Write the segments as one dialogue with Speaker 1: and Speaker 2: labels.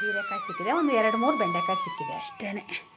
Speaker 1: ಹೀರೆಕಾಯಿ ಸಿಕ್ಕಿದೆ. ಒಂದು ಎರಡು ಮೂರು ಬೆಂಡೆಕಾಯಿ ಸಿಕ್ಕಿದೆ. ಅಷ್ಟೇ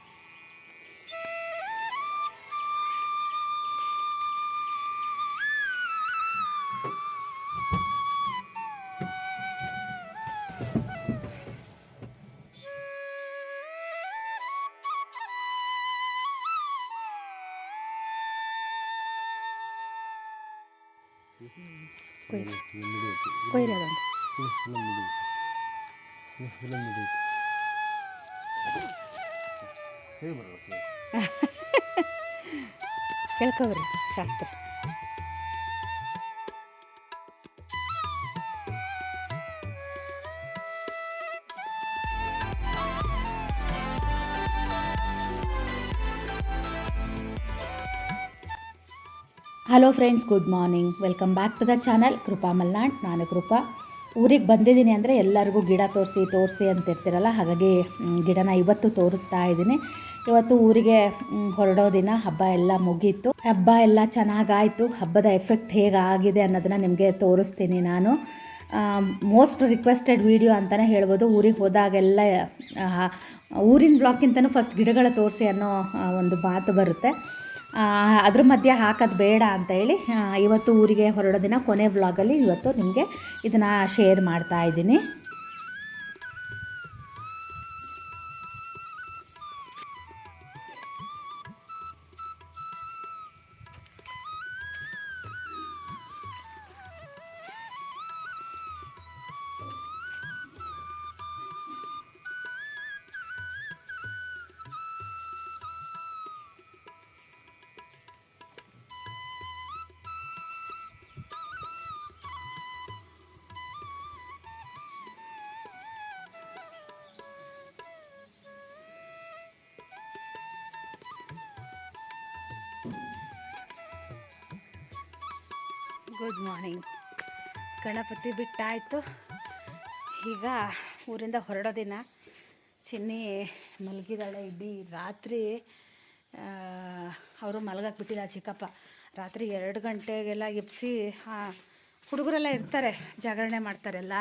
Speaker 1: ಕೇಳ್ಕೊಬ್ರಿ ಶಾಸ್ತ್ರ. Hello friends good morning welcome back to the channel Krupa Malnad ನಾನು ಕೃಪಾ ಊರಿಗೆ ಬಂದಿದ್ದೀನಿ ಅಂದರೆ ಎಲ್ಲರಿಗೂ ಗಿಡ ತೋರಿಸಿ ತೋರಿಸಿ ಅಂತಿರ್ತೀರಲ್ಲ, ಹಾಗಾಗಿ ಗಿಡನ ಇವತ್ತು ತೋರಿಸ್ತಾ ಇದ್ದೀನಿ. ಇವತ್ತು ಊರಿಗೆ ಹೊರಡೋ ದಿನ ಹಬ್ಬ ಎಲ್ಲ ಮುಗೀತು. ಹಬ್ಬ ಎಲ್ಲ ಚೆನ್ನಾಗಾಯಿತು. ಹಬ್ಬದ ಎಫೆಕ್ಟ್ ಹೇಗಾಗಿದೆ ಅನ್ನೋದನ್ನು ನಿಮಗೆ ತೋರಿಸ್ತೀನಿ ನಾನು. ಮೋಸ್ಟ್ ರಿಕ್ವೆಸ್ಟೆಡ್ ವಿಡಿಯೋ ಅಂತಲೇ ಹೇಳ್ಬೋದು. ಊರಿಗೆ ಹೋದಾಗೆಲ್ಲ ಊರಿನ ಬ್ಲಾಕ್ಗಿಂತನೂ ಫಸ್ಟ್ ಗಿಡಗಳ ತೋರಿಸಿ ಅನ್ನೋ ಒಂದು ಮಾತು ಬರುತ್ತೆ. ಅದ್ರ ಮಧ್ಯೆ ಹಾಕೋದು ಬೇಡ ಅಂತ ಹೇಳಿ ಇವತ್ತು ಊರಿಗೆ ಹೊರಡೋ ದಿನ ಕೊನೆ ವ್ಲಾಗಲ್ಲಿ ಇವತ್ತು ನಿಮಗೆ ಇದನ್ನು ಶೇರ್ ಮಾಡ್ತಾ ಇದ್ದೀನಿ. ಗುಡ್ ಮಾರ್ನಿಂಗ್ ಗಣಪತಿ ಬಿಟ್ಟಾಯಿತು. ಈಗ ಊರಿಂದ ಹೊರಡೋ ದಿನ ಚಿನ್ನಿ ಮಲಗಿದಾಳೆ ಇಡೀ ರಾತ್ರಿ. ಅವರು ಮಲಗಕ್ಕೆ ಬಿಟ್ಟಿಲ್ಲ ಚಿಕ್ಕಪ್ಪ. ರಾತ್ರಿ ಎರಡು ಗಂಟೆಗೆಲ್ಲ ಎಬ್ಸಿ ಹುಡುಗರೆಲ್ಲ ಇರ್ತಾರೆ, ಜಾಗರಣೆ ಮಾಡ್ತಾರೆಲ್ಲ.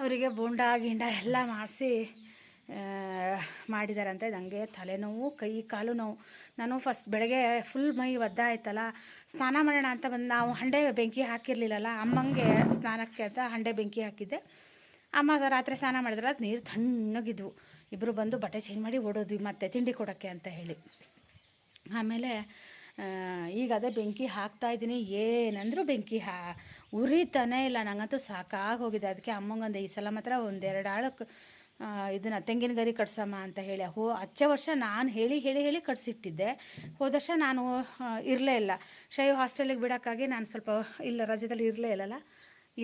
Speaker 1: ಅವರಿಗೆ ಬೋಂಡ, ಗಿಂಡ ಎಲ್ಲ ಮಾಡಿಸಿ ಮಾಡಿದಾರಂತೆ. ನನಗೆ ತಲೆನೋವು, ಕೈ, ಕಾಲು ನೋವು. ನಾನು ಫಸ್ಟ್ ಬೆಳಗ್ಗೆ ಫುಲ್ ಮೈ ಒದ್ದ ಆಯ್ತಲ್ಲ, ಸ್ನಾನ ಮಾಡೋಣ ಅಂತ ಬಂದು, ನಾವು ಹಂಡೆ ಬೆಂಕಿ ಹಾಕಿರಲಿಲ್ಲಲ್ಲ, ಅಮ್ಮಂಗೆ ಸ್ನಾನಕ್ಕೆ ಅಂತ ಹಂಡೆ ಬೆಂಕಿ ಹಾಕಿದ್ದೆ. ಅಮ್ಮ ರಾತ್ರಿ ಸ್ನಾನ ಮಾಡಿದ್ರೆ, ಅದು ನೀರು ತಣ್ಣಗಿದ್ವು. ಇಬ್ಬರು ಬಂದು ಬಟ್ಟೆ ಚೇಂಜ್ ಮಾಡಿ ಓಡೋದ್ವಿ ಮತ್ತೆ ತಿಂಡಿ ಕೊಡೋಕ್ಕೆ ಅಂತ ಹೇಳಿ. ಆಮೇಲೆ ಈಗ ಅದೇ ಬೆಂಕಿ ಹಾಕ್ತಾ ಇದ್ದೀನಿ, ಏನಂದರೂ ಬೆಂಕಿ ಹಾ, ಉರಿತಾನೇ ಇಲ್ಲ. ನನಗಂತೂ ಸಾಕಾಗಿ ಹೋಗಿದೆ. ಅದಕ್ಕೆ ಅಮ್ಮಂಗೊಂದು ಈ ಸಲ ಮಾತ್ರ ಒಂದೆರಡು ಆಳಕ್ಕೆ ಇದನ್ನು ತೆಂಗಿನ ಗರಿ ಕಟ್ಸಮ್ಮ ಅಂತ ಹೇಳಿ. ಹೋ ಹಚ್ಚ ವರ್ಷ ನಾನು ಹೇಳಿ ಹೇಳಿ ಹೇಳಿ ಕಟ್ಸಿಟ್ಟಿದ್ದೆ. ಹೋದ ವರ್ಷ ನಾನು ಇರಲೇ ಇಲ್ಲ. ಶೈವ್ ಹಾಸ್ಟೆಲಿಗೆ ಬಿಡೋಕ್ಕಾಗಿ ನಾನು ಸ್ವಲ್ಪ, ಇಲ್ಲ, ರಜದಲ್ಲಿ ಇರಲೇ ಇಲ್ಲಲ್ಲ?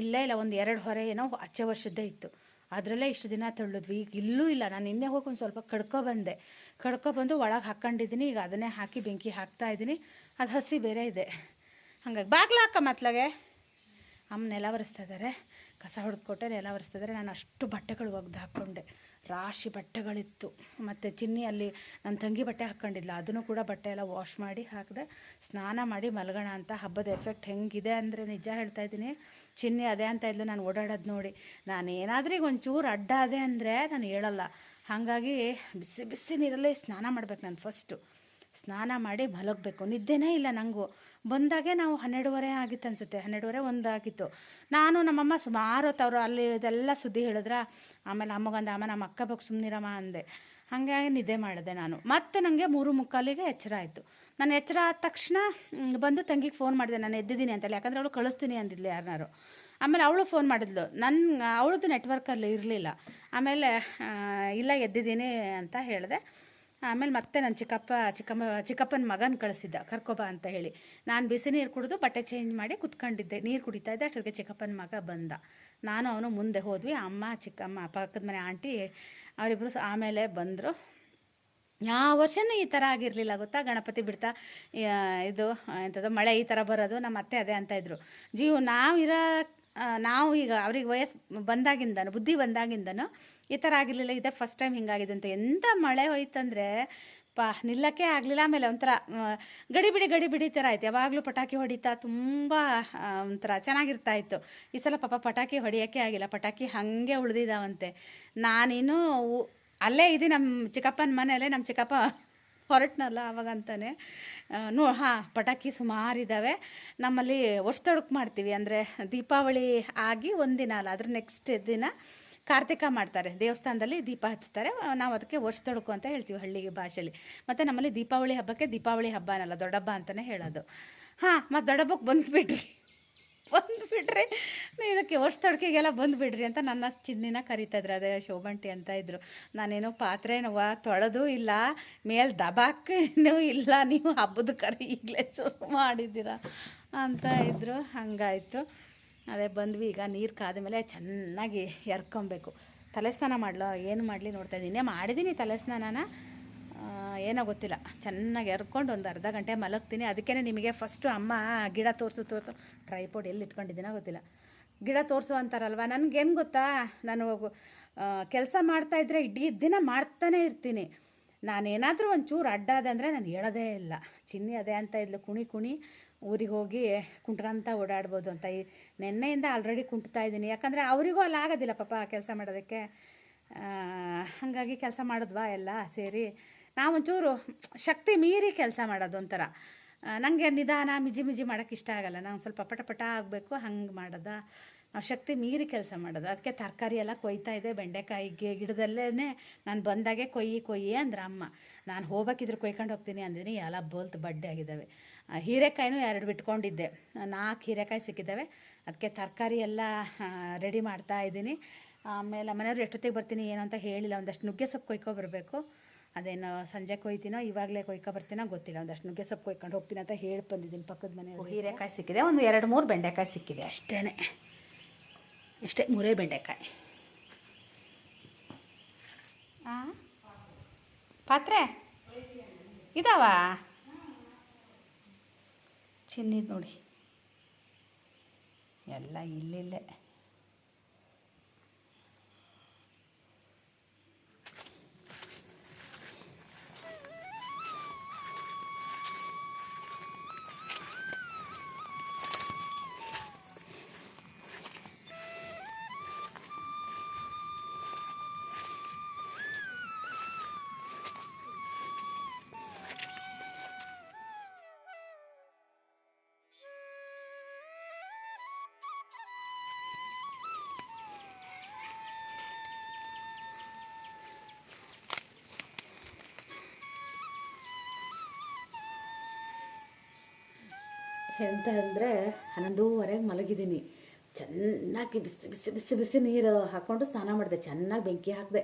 Speaker 1: ಇಲ್ಲೇ ಇಲ್ಲ, ಒಂದು ಎರಡು ಹೊರೆ ಏನೋ ಹಚ್ಚ ವರ್ಷದ್ದೇ ಇತ್ತು. ಅದರಲ್ಲೇ ಇಷ್ಟು ದಿನ ತಳ್ಳಿದ್ವಿ. ಈಗ ಇಲ್ಲೂ ಇಲ್ಲ. ನಾನು ನಿನ್ನೆ ಹೋಗಿ ಒಂದು ಸ್ವಲ್ಪ ಕಡ್ಕೊ ಬಂದೆ. ಕಡ್ಕೊ ಬಂದು ಒಳಗೆ ಹಾಕ್ಕೊಂಡಿದ್ದೀನಿ ಈಗ ಅದನ್ನೇ ಹಾಕಿ ಬೆಂಕಿ ಹಾಕ್ತಾ ಇದ್ದೀನಿ ಅದು ಹಸಿ ಬೇರೆ ಇದೆ. ಹಾಗಾಗಿ ಬಾಗ್ಲು ಹಾಕ ಮತ್ಲಾಗೆ ಅಮ್ಮ ನೆಲ ಇದ್ದಾರೆ ಕಸ ಹೊಡೆದ್ಕೊಟ್ಟೆ, ನೆಲ ಒರೆಸ್ತಿದ್ರೆ. ನಾನು ಅಷ್ಟು ಬಟ್ಟೆಗಳು ಒಗ್ದು ಹಾಕ್ಕೊಂಡೆ. ರಾಶಿ ಬಟ್ಟೆಗಳಿತ್ತು. ಮತ್ತು ಚಿನ್ನಿ ಅಲ್ಲಿ ನನ್ನ ತಂಗಿ ಬಟ್ಟೆ ಹಾಕ್ಕೊಂಡಿಲ್ಲ ಅದನ್ನು ಕೂಡ ಬಟ್ಟೆ ಎಲ್ಲ ವಾಶ್ ಮಾಡಿ ಹಾಕಿದೆ ಸ್ನಾನ ಮಾಡಿ ಮಲಗೋಣ ಅಂತ ಹಬ್ಬದ ಎಫೆಕ್ಟ್ ಹೆಂಗಿದೆ ಅಂದರೆ ನಿಜ ಹೇಳ್ತಾ ಇದ್ದೀನಿ. ಚಿನ್ನಿ ಅದೇ ಅಂತ ಇದ್ಲು. ನಾನು ಓಡಾಡೋದು ನೋಡಿ. ನಾನು ಏನಾದರೂ ಈಗ ಒಂಚೂರು ಅಡ್ಡ ಅದೇ ಅಂದರೆ ನಾನು ಹೇಳಲ್ಲ. ಹಾಗಾಗಿ ಬಿಸಿ ಬಿಸಿ ನೀರಲ್ಲೇ ಸ್ನಾನ ಮಾಡ್ಬೇಕು ನಾನು ಫಸ್ಟು ಸ್ನಾನ ಮಾಡಿ ಮಲಗಬೇಕು. ನಿದ್ದೆನೇ ಇಲ್ಲ ನನಗೂ ಬಂದಾಗೆ ನಾವು ಹನ್ನೆರಡುವರೆ ಆಗಿತ್ತು ಅನಿಸುತ್ತೆ. ಹನ್ನೆರಡುವರೆ ಒಂದು ಆಗಿತ್ತು. ನಾನು ನಮ್ಮಮ್ಮ ಸುಮಾರು ಹೊತ್ತು ಅಲ್ಲಿ ಇದೆಲ್ಲ ಸುದ್ದಿ ಹೇಳಿದ್ರ, ಆಮೇಲೆ ಅಮ್ಮಗಂದ, ಅಮ್ಮ, ನಮ್ಮ ಅಕ್ಕ ಬಗ್ಗೆ ಸುಮ್ಮನಿರಮ್ಮ ಅಂದೆ. ಹಾಗಾಗಿ ನಿದ್ದೆ ಮಾಡಿದೆ ನಾನು. ಮತ್ತೆ ನನಗೆ ಮೂರು ಮುಕ್ಕಾಲಿಗೆ ಎಚ್ಚರ ಆಯಿತು. ನಾನು ಎಚ್ಚರ ಆದ ತಕ್ಷಣ ಬಂದು ತಂಗಿಗೆ ಫೋನ್ ಮಾಡಿದೆ. ನಾನು ಎದ್ದಿದ್ದೀನಿ ಅಂತೇಳಿ. ಯಾಕಂದರೆ ಅವಳು ಕಳಿಸ್ತೀನಿ ಅಂದಿದ್ಲು ಯಾರನ್ನಾರು ಆಮೇಲೆ ಅವಳು ಫೋನ್ ಮಾಡಿದ್ಲು. ನನ್ನ ಅವಳದ್ದು ನೆಟ್ವರ್ಕಲ್ಲಿ ಇರಲಿಲ್ಲ. ಆಮೇಲೆ ಇಲ್ಲ, ಎದ್ದಿದ್ದೀನಿ ಅಂತ ಹೇಳಿದೆ. ಆಮೇಲೆ ಮತ್ತೆ ನನ್ನ ಚಿಕ್ಕಪ್ಪ, ಚಿಕ್ಕಮ್ಮ, ಚಿಕ್ಕಪ್ಪನ ಮಗನ ಕಳಿಸಿದ್ದ ಕರ್ಕೊಬ ಅಂತ ಹೇಳಿ. ನಾನು ಬಿಸಿ ನೀರು ಕುಡಿದು ಬಟ್ಟೆ ಚೇಂಜ್ ಮಾಡಿ ಕುತ್ಕೊಂಡಿದ್ದೆ. ನೀರು ಕುಡಿತಾ ಇದ್ದೆ, ಅಷ್ಟೊತ್ತಿಗೆ ಚಿಕ್ಕಪ್ಪನ ಮಗ ಬಂದ. ನಾನು ಅವನು ಮುಂದೆ ಹೋದ್ವಿ. ಅಮ್ಮ, ಚಿಕ್ಕಮ್ಮ, ಪಕ್ಕದ ಮನೆ ಆಂಟಿ ಅವರಿಬ್ಬರು ಆಮೇಲೆ ಬಂದರು. ಯಾವ ವರ್ಷನೂ ಈ ಥರ ಆಗಿರಲಿಲ್ಲ, ಗೊತ್ತಾ? ಗಣಪತಿ ಬಿಡ್ತಾ ಇದು ಎಂಥದ್ದು ಮಳೆ ಈ ಥರ ಬರೋದು ನಮ್ಮ ಅತ್ತೆ ಅದೇ ಅಂತ ಇದ್ದರು ಜೀವ, ನಾವು ಇರೋ ನಾವು ಈಗ ಅವ್ರಿಗೆ ವಯಸ್ಸು ಬಂದಾಗಿಂದನು ಬುದ್ಧಿ ಬಂದಾಗಿಂದನು ಈ ಥರ ಆಗಿರಲಿಲ್ಲ. ಇದೇ ಫಸ್ಟ್ ಟೈಮ್ ಹಿಂಗಾಗಿದೆ ಅಂತ. ಎಂಥ ಮಳೆ ಹೋಯ್ತಂದರೆ ಪಾ ನಿಲ್ಲಕ್ಕೆ ಆಗಲಿಲ್ಲ. ಆಮೇಲೆ ಒಂಥರ ಆ, ಗಡಿಬಿಡಿ ಗಡಿಬಿಡಿ ಥರ ಆಯ್ತು. ಯಾವಾಗಲೂ ಪಟಾಕಿ ಹೊಡಿತಾ ತುಂಬ ಒಂಥರ ಚೆನ್ನಾಗಿರ್ತಾ ಇತ್ತು. ಈ ಸಲ ಪಾಪ ಪಟಾಕಿ ಹೊಡಿಯೋಕ್ಕೆ ಆಗಿಲ್ಲ. ಪಟಾಕಿ ಹಾಗೆ ಉಳಿದಿದ್ದಾವಂತೆ ನಾನಿನ್ನು ಉ- ಅಲ್ಲೇ ಇದ್ದೀನಿ ನಮ್ಮ ಚಿಕ್ಕಪ್ಪನ ಮನೆಯಲ್ಲೇ. ನಮ್ಮ ಚಿಕ್ಕಪ್ಪ ಹೊರಟ್ನಲ್ಲ ಅವಾಗಂತಾನೆ ನೋ ಹಾಂ, ಪಟಾಕಿ ಸುಮಾರು ಇದ್ದಾವೆ ನಮ್ಮಲ್ಲಿ ವರ್ಷದೊಡಕು ಮಾಡ್ತೀವಿ. ಅಂದರೆ ದೀಪಾವಳಿ ಆಗಿ ಒಂದಿನ ಅಲ್ಲ, ಅದ್ರ ನೆಕ್ಸ್ಟ್ ದಿನ ಕಾರ್ತಿಕ ಮಾಡ್ತಾರೆ. ದೇವಸ್ಥಾನದಲ್ಲಿ ದೀಪ ಹಚ್ತಾರೆ. ನಾವು ಅದಕ್ಕೆ ವರ್ಷದೊಳಕು ಅಂತ ಹೇಳ್ತೀವಿ ಹಳ್ಳಿಗೆ ಭಾಷೆಯಲ್ಲಿ. ಮತ್ತು ನಮ್ಮಲ್ಲಿ ದೀಪಾವಳಿ ಹಬ್ಬಕ್ಕೆ ದೀಪಾವಳಿ ಹಬ್ಬ ಅನ್ನಲ್ಲ ದೊಡ್ಡಬ್ಬ ಅಂತಲೇ ಹೇಳೋದು. ಹಾಂ ಮತ್ತು ದೊಡ್ಡಬ್ಬಕ್ಕೆ ಬಂದುಬಿಟ್ರಿ ಬಂದುಬಿಟ್ರಿ. ಇದಕ್ಕೆ ವರ್ಷ ತೊಡಕಿಗೆಲ್ಲ ಬಂದುಬಿಡ್ರಿ ಅಂತ ನನ್ನ ಚಿನ್ನಿನ ಕರಿತಾಯಿದ್ರು ಅದೇ ಶೋಭಂಟಿ ಅಂತ ಇದ್ರು. ನಾನೇನೋ ಪಾತ್ರೆನವ ತೊಳೆದು ಇಲ್ಲ, ಮೇಲೆ ದಬಾಕೂ ಇಲ್ಲ, ನೀವು ಹಬ್ಬದ ಕರಿ ಈಗಲೇ ಶುರು ಮಾಡಿದ್ದೀರಾ ಅಂತ ಇದ್ದರು ಹಂಗಾಯಿತು. ಅದೇ ಬಂದ್ವಿ, ಈಗ ನೀರು ಕಾದ ಮೇಲೆ ಚೆನ್ನಾಗಿ ಎರ್ಕೊಬೇಕು. ತಲೆ ಸ್ನಾನ ಮಾಡಲೋ? ಏನು ಮಾಡಲಿ ನೋಡ್ತಾ ಇದ್ದೀನಿ ಮಾಡಿದ್ದೀನಿ ತಲೆ ಸ್ನಾನನ ಏನೋ ಗೊತ್ತಿಲ್ಲ. ಚೆನ್ನಾಗಿ ಎರ್ಕೊಂಡು ಒಂದು ಅರ್ಧ ಗಂಟೆ ಮಲಗ್ತೀನಿ. ಅದಕ್ಕೇ ನಿಮಗೆ ಫಸ್ಟು ಅಮ್ಮ ಗಿಡ ತೋರಿಸು ತೋರಿಸು. ಟ್ರೈಪೋಡ್ ಎಲ್ಲಿ ಇಟ್ಕೊಂಡಿದ್ದೀನೋ ಗೊತ್ತಿಲ್ಲ. ಗಿಡ ತೋರಿಸು ಅಂತಾರಲ್ವ? ನನಗೇನು ಗೊತ್ತಾ? ನಾನು ಕೆಲಸ ಮಾಡ್ತಾಯಿದ್ರೆ ಇಡೀ ದಿನ ಮಾಡ್ತಾನೆ ಇರ್ತೀನಿ. ನಾನೇನಾದರೂ ಒಂಚೂರು ಅಡ್ಡ ಆದೆ ಅಂದರೆ ನಾನು ಹೇಳೋದೇ ಇಲ್ಲ. ಚಿನ್ನಿ ಅದೇ ಅಂತ ಇದ್ಲು. ಕುಣಿ ಕುಣಿ ಊರಿಗೆ ಹೋಗಿ ಕುಂಟ್ಕೊಂತ ಓಡಾಡ್ಬೋದು ಅಂತ. ಈ ನಿನ್ನೆಯಿಂದ ಆಲ್ರೆಡಿ ಕುಂಟ್ತಾ ಇದ್ದೀನಿ. ಯಾಕಂದರೆ ಅವರಿಗೂ ಅಲ್ಲಿ ಆಗೋದಿಲ್ಲ ಪಾಪ ಕೆಲಸ ಮಾಡೋದಕ್ಕೆ. ಹಾಗಾಗಿ ಕೆಲಸ ಮಾಡಿದ್ವಾ ಎಲ್ಲ ಸೇರಿ. ನಾವೊಂಚೂರು ಶಕ್ತಿ ಮೀರಿ ಕೆಲಸ ಮಾಡೋದು ಒಂಥರ. ನನಗೆ ನಿಧಾನ ಮಿಜಿ ಮಿಜಿ ಮಾಡೋಕ್ಕೆ ಇಷ್ಟ ಆಗಲ್ಲ. ನಾವು ಸ್ವಲ್ಪ ಪಟ ಪಟ ಆಗಬೇಕು, ಹಂಗೆ ಮಾಡೋದ. ನಾವು ಶಕ್ತಿ ಮೀರಿ ಕೆಲಸ ಮಾಡೋದು. ಅದಕ್ಕೆ ತರಕಾರಿ ಎಲ್ಲ ಕೊಯ್ತಾ ಇದೆ ಬೆಂಡೆಕಾಯಿ ಗಿಡದಲ್ಲೇ ನಾನು ಬಂದಾಗೆ ಕೊಯ್ಯಿ ಕೊಯ್ಯಿ ಅಂದ್ರೆ ಅಮ್ಮ. ನಾನು ಹೋಗ್ಬೇಕಿದ್ರೆ ಕೊಯ್ಕೊಂಡು ಹೋಗ್ತೀನಿ ಅಂದಿನಿ. ಎಲ್ಲ ಬೋಲ್ತ್ ಬಡ್ಡೆ ಆಗಿದ್ದಾವೆ. ಹೀರೆಕಾಯಿನೂ ಎರಡು ಬಿಟ್ಕೊಂಡಿದ್ದೆ. ನಾಲ್ಕು ಹೀರೆಕಾಯಿ ಸಿಕ್ಕಿದ್ದಾವೆ. ಅದಕ್ಕೆ ತರಕಾರಿ ಎಲ್ಲ ರೆಡಿ ಮಾಡ್ತಾ ಇದ್ದೀನಿ. ಆಮೇಲೆ ಮನೆಯವ್ರು ಎಷ್ಟೊತ್ತಿಗೆ ಬರ್ತೀನಿ ಏನು ಅಂತ ಹೇಳಿಲ್ಲ. ಒಂದಷ್ಟು ನುಗ್ಗೆ ಸೊಪ್ಪು ಕೊಯ್ಕೊ ಬರಬೇಕು. ಅದೇನು ಸಂಜೆ ಕೊಯ್ತೀನೋ ಇವಾಗಲೇ ಕೊಯ್ಕೊ ಬರ್ತೀನೋ ಗೊತ್ತಿಲ್ಲ. ಒಂದಷ್ಟು ನುಗ್ಗೆ ಸೊಪ್ಪು ಕೊಯ್ಕೊಂಡು ಹೋಗ್ತೀನಿ ಅಂತ ಹೇಳಿ ಬಂದಿದ್ದೀನಿ ಪಕ್ಕದ ಮನೆ ಹೀರೆಕಾಯಿ ಸಿಕ್ಕಿದೆ? ಒಂದು ಎರಡು ಮೂರು ಬೆಂಡೆಕಾಯಿ ಸಿಕ್ಕಿದೆ ಅಷ್ಟೇ. ಅಷ್ಟೇ ಮೂರೇ ಬೆಂಡೆಕಾಯಿ. ಆ? ಪಾತ್ರೆ? ಇದಾವ? ಚಿನ್ನಿದ್ ನೋಡಿ. ಎಲ್ಲ ಇಲ್ಲಿಲ್ಲೇ. ಎಂತ ಅಂದರೆ ಹನ್ನೊಂದೂವರೆಗೆ ಮಲಗಿದ್ದೀನಿ. ಚೆನ್ನಾಗಿ ಬಿಸಿ ಬಿಸಿ ಬಿಸಿ ಬಿಸಿ ನೀರು ಹಾಕ್ಕೊಂಡು ಸ್ನಾನ ಮಾಡಿದೆ. ಚೆನ್ನಾಗಿ ಬೆಂಕಿ ಹಾಕಿದೆ.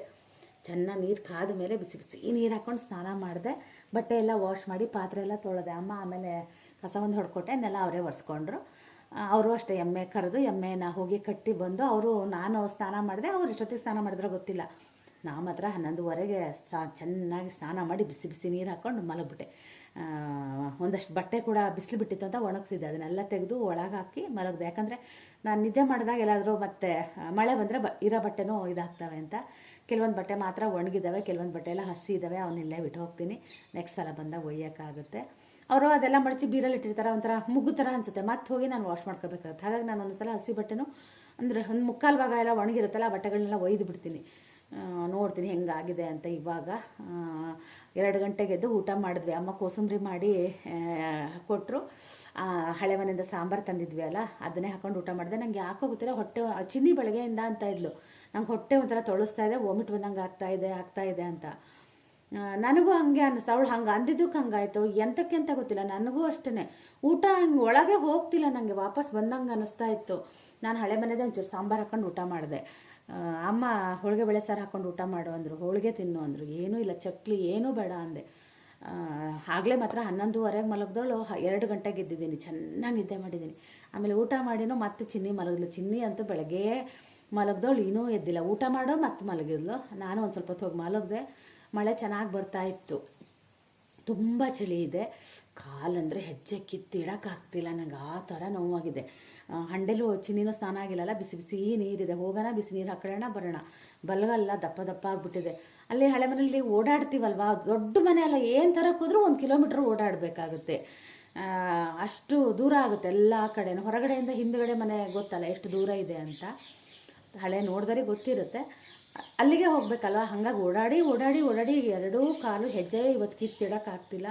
Speaker 1: ಚೆನ್ನಾಗಿ ನೀರು ಕಾದ ಮೇಲೆ ಬಿಸಿ ಬಿಸಿ ನೀರು ಹಾಕ್ಕೊಂಡು ಸ್ನಾನ ಮಾಡಿದೆ. ಬಟ್ಟೆ ಎಲ್ಲ ವಾಶ್ ಮಾಡಿ ಪಾತ್ರೆ ಎಲ್ಲ ತೊಳೆದೆ. ಅಮ್ಮ ಆಮೇಲೆ ಕಸ ಒಂದು ಹೊಡ್ಕೊಟ್ಟೆ. ಅವರೇ ಒರೆಸ್ಕೊಂಡ್ರು. ಅವರು ಅಷ್ಟೇ ಎಮ್ಮೆ ಕರೆದು, ಎಮ್ಮೆನ ಹೋಗಿ ಕಟ್ಟಿ ಬಂದು ಅವರು ನಾನು ಸ್ನಾನ ಮಾಡಿದೆ. ಅವ್ರು ಇಷ್ಟೊತ್ತಿಗೆ ಸ್ನಾನ ಮಾಡಿದ್ರೋ ಗೊತ್ತಿಲ್ಲ. ನಾ ಮಾತ್ರ ಹನ್ನೊಂದುವರೆಗೆ ಸಾ ಚೆನ್ನಾಗಿ ಸ್ನಾನ ಮಾಡಿ ಬಿಸಿ ಬಿಸಿ ನೀರು ಹಾಕ್ಕೊಂಡು ಮಲಗ್ಬಿಟ್ಟೆ. ಒಂದಷ್ಟು ಬಟ್ಟೆ ಕೂಡ ಬಿಸಿಲು ಬಿಟ್ಟಿತ್ತು ಅಂತ ಒಣಗಿಸಿದ್ದೆ. ಅದನ್ನೆಲ್ಲ ತೆಗೆದು ಒಳಗೆ ಹಾಕಿ ಮಲಗಿದೆ. ಯಾಕಂದರೆ ನಾನು ನಿದ್ದೆ ಮಾಡಿದಾಗ ಎಲ್ಲಾದರೂ ಮತ್ತೆ ಮಳೆ ಬಂದರೆ ಬ, ಇರೋ ಬಟ್ಟೆನೂ ಇದಾಗ್ತವೆ ಅಂತ. ಕೆಲವೊಂದು ಬಟ್ಟೆ ಮಾತ್ರ ಒಣಗಿದ್ದಾವೆ ಕೆಲವೊಂದು ಬಟ್ಟೆ ಎಲ್ಲ ಹಸಿ ಇದ್ದಾವೆ ಅವನ್ನೆಲ್ಲೇ ಬಿಟ್ಟು ಹೋಗ್ತೀನಿ. ನೆಕ್ಸ್ಟ್ ಸಲ ಬಂದಾಗ ಒಯ್ಯೋಕ್ಕಾಗುತ್ತೆ. ಅವರು ಅದೆಲ್ಲ ಮಡಚಿ ಬೀರಲ್ಲಿ ಇಟ್ಟಿರ್ತಾರೆ, ಒಂಥರ ಮುಗ್ಗು ಥರ ಅನಿಸುತ್ತೆ. ಮತ್ತೆ ಹೋಗಿ ನಾನು ವಾಶ್ ಮಾಡ್ಕೋಬೇಕಾಗುತ್ತೆ. ಹಾಗಾಗಿ ನಾನು ಒಂದ್ಸಲ ಹಸಿ ಬಟ್ಟೆನೂ, ಅಂದರೆ ಒಂದು ಮುಕ್ಕಾಲು ಭಾಗ ಎಲ್ಲ ಒಣಗಿರುತ್ತಲ್ಲ, ಆ ಬಟ್ಟೆಗಳನ್ನೆಲ್ಲ ಒಯ್ದು ಬಿಡ್ತೀನಿ. ನೋಡ್ತೀನಿ ಹೆಂಗಾಗಿದೆ ಅಂತ ಇವಾಗ. ಎರಡು ಗಂಟೆಗೆ ಎದ್ದು ಊಟ ಮಾಡಿದ್ವಿ. ಅಮ್ಮ ಕೋಸಂಬರಿ ಮಾಡಿ ಕೊಟ್ಟರು ಹಳೆ ಮನೆಯಿಂದ ಸಾಂಬಾರು ತಂದಿದ್ವಿ ಅಲ್ಲ, ಅದನ್ನೇ ಹಾಕೊಂಡು ಊಟ ಮಾಡಿದೆ. ನಂಗೆ ಯಾಕೋ ಗೊತ್ತಿಲ್ಲ, ಹೊಟ್ಟೆ ಚಿನ್ನಿ ಬೆಳಗ್ಗೆಯಿಂದ ಅಂತ ಇದ್ಲು. ನಂಗೆ ಹೊಟ್ಟೆ ಒಂಥರ ತೊಳಸ್ತಾ ಇದೆ ವಾಮಿಟ್ ಬಂದಂಗೆ ಆಗ್ತಾ ಇದೆ ಆಗ್ತಾ ಇದೆ ಅಂತ. ನನಗೂ ಹಂಗೆ ಅನ್ನಿಸ್ತು ಅವಳು ಹಂಗೆ ಅಂದಿದ್ದಕ್ಕೆ ಹಂಗಾಯಿತು. ಎಂತಕ್ಕೆ ಅಂತ ಗೊತ್ತಿಲ್ಲ, ನನಗೂ ಅಷ್ಟೇ ಊಟ ಹಂಗೆ ಒಳಗೆ ಹೋಗ್ತಿಲ್ಲ ನನಗೆ ವಾಪಸ್ ಬಂದಂಗೆ ಅನ್ನಿಸ್ತಾ ಇತ್ತು. ನಾನು ಹಳೆ ಮನೆದೇ ಒಂಚೂರು ಸಾಂಬಾರು ಹಾಕೊಂಡು ಊಟ ಮಾಡಿದೆ. ಅಮ್ಮ ಹೋಳಿಗೆ ಬೇಳೆ ಸಾರು ಹಾಕೊಂಡು ಊಟ ಮಾಡು ಅಂದರು, ಹೋಳಿಗೆ ತಿನ್ನು ಅಂದರು, ಏನೂ ಇಲ್ಲ, ಚಕ್ಲಿ ಏನೂ ಬೇಡ ಅಂದೆ. ಆಗಲೇ ಮಾತ್ರ ಹನ್ನೊಂದುವರೆಗೆ ಮಲಗ್ದವಳು ಹ- ಎರಡು ಗಂಟೆಗೆ ಇದ್ದಿದ್ದೀನಿ ಚೆನ್ನಾಗಿ ನಿದ್ದೆ ಮಾಡಿದ್ದೀನಿ. ಆಮೇಲೆ ಊಟ ಮಾಡಿನೂ ಮತ್ತೆ ಚಿನ್ನಿ ಮಲಗಿದ್ಲು. ಚಿನ್ನಿ ಅಂತೂ ಬೆಳಗ್ಗೆ ಮಲಗ್ದವಳು ಇನ್ನೂ ಎದ್ದಿಲ್ಲ. ಊಟ ಮಾಡೋ ಮತ್ತೆ ಮಲಗಿದ್ಲು. ನಾನು ಒಂದು ಸ್ವಲ್ಪ ಹೊತ್ತು ಹೋಗಿ ಮಲಗಿದೆ, ಮಳೆ ಚೆನ್ನಾಗಿ ಬರ್ತಾ ಇತ್ತು. ತುಂಬ ಚಳಿ ಇದೆ. ಕಾಲಂದರೆ ಹೆಜ್ಜೆ ಕಿತ್ತಿಡೋಕ್ಕಾಗ್ತಿಲ್ಲ ನನಗೆ ಆ ಥರ ನೋವಾಗಿದೆ. ಹಂಡೆಲು ಚಿನ್ನಿನೂ ಸ್ನಾನ ಆಗಿಲ್ಲಲ್ಲ, ಬಿಸಿ ಬಿಸಿ ನೀರಿದೆ. ಹೋಗೋಣ, ಬಿಸಿ ನೀರು ಹಾಕೊಳ್ಳೋಣ, ಬರೋಣ. ಬಲಗಲ್ಲ ದಪ್ಪ ದಪ್ಪ ಆಗಿಬಿಟ್ಟಿದೆ.
Speaker 2: ಅಲ್ಲಿ ಹಳೆ ಮನೆಯಲ್ಲಿ ಓಡಾಡ್ತೀವಲ್ವಾ? ದೊಡ್ಡ ಮನೆ ಅಲ್ಲ, ಏನು ತರಕ್ಕೆ ಹೋದ್ರೂ ಒಂದು ಕಿಲೋಮೀಟ್ರ್ ಓಡಾಡಬೇಕಾಗುತ್ತೆ. ಅಷ್ಟು ದೂರ ಆಗುತ್ತೆ ಎಲ್ಲ ಕಡೆನೂ. ಹೊರಗಡೆಯಿಂದ ಹಿಂದುಗಡೆ ಮನೆ ಗೊತ್ತಲ್ಲ, ಎಷ್ಟು ದೂರ ಇದೆ ಅಂತ. ಹಳೆ ನೋಡಿದರೆ ಗೊತ್ತಿರುತ್ತೆ. ಅಲ್ಲಿಗೆ ಹೋಗಬೇಕಲ್ವ? ಹಂಗಾಗಿ ಓಡಾಡಿ ಓಡಾಡಿ ಓಡಾಡಿ ಎರಡೂ ಕಾಲು ಹೆಜ್ಜೆ ಇವತ್ತು ಕಿತ್ತಿಡೋಕ್ಕಾಗ್ತಿಲ್ಲ.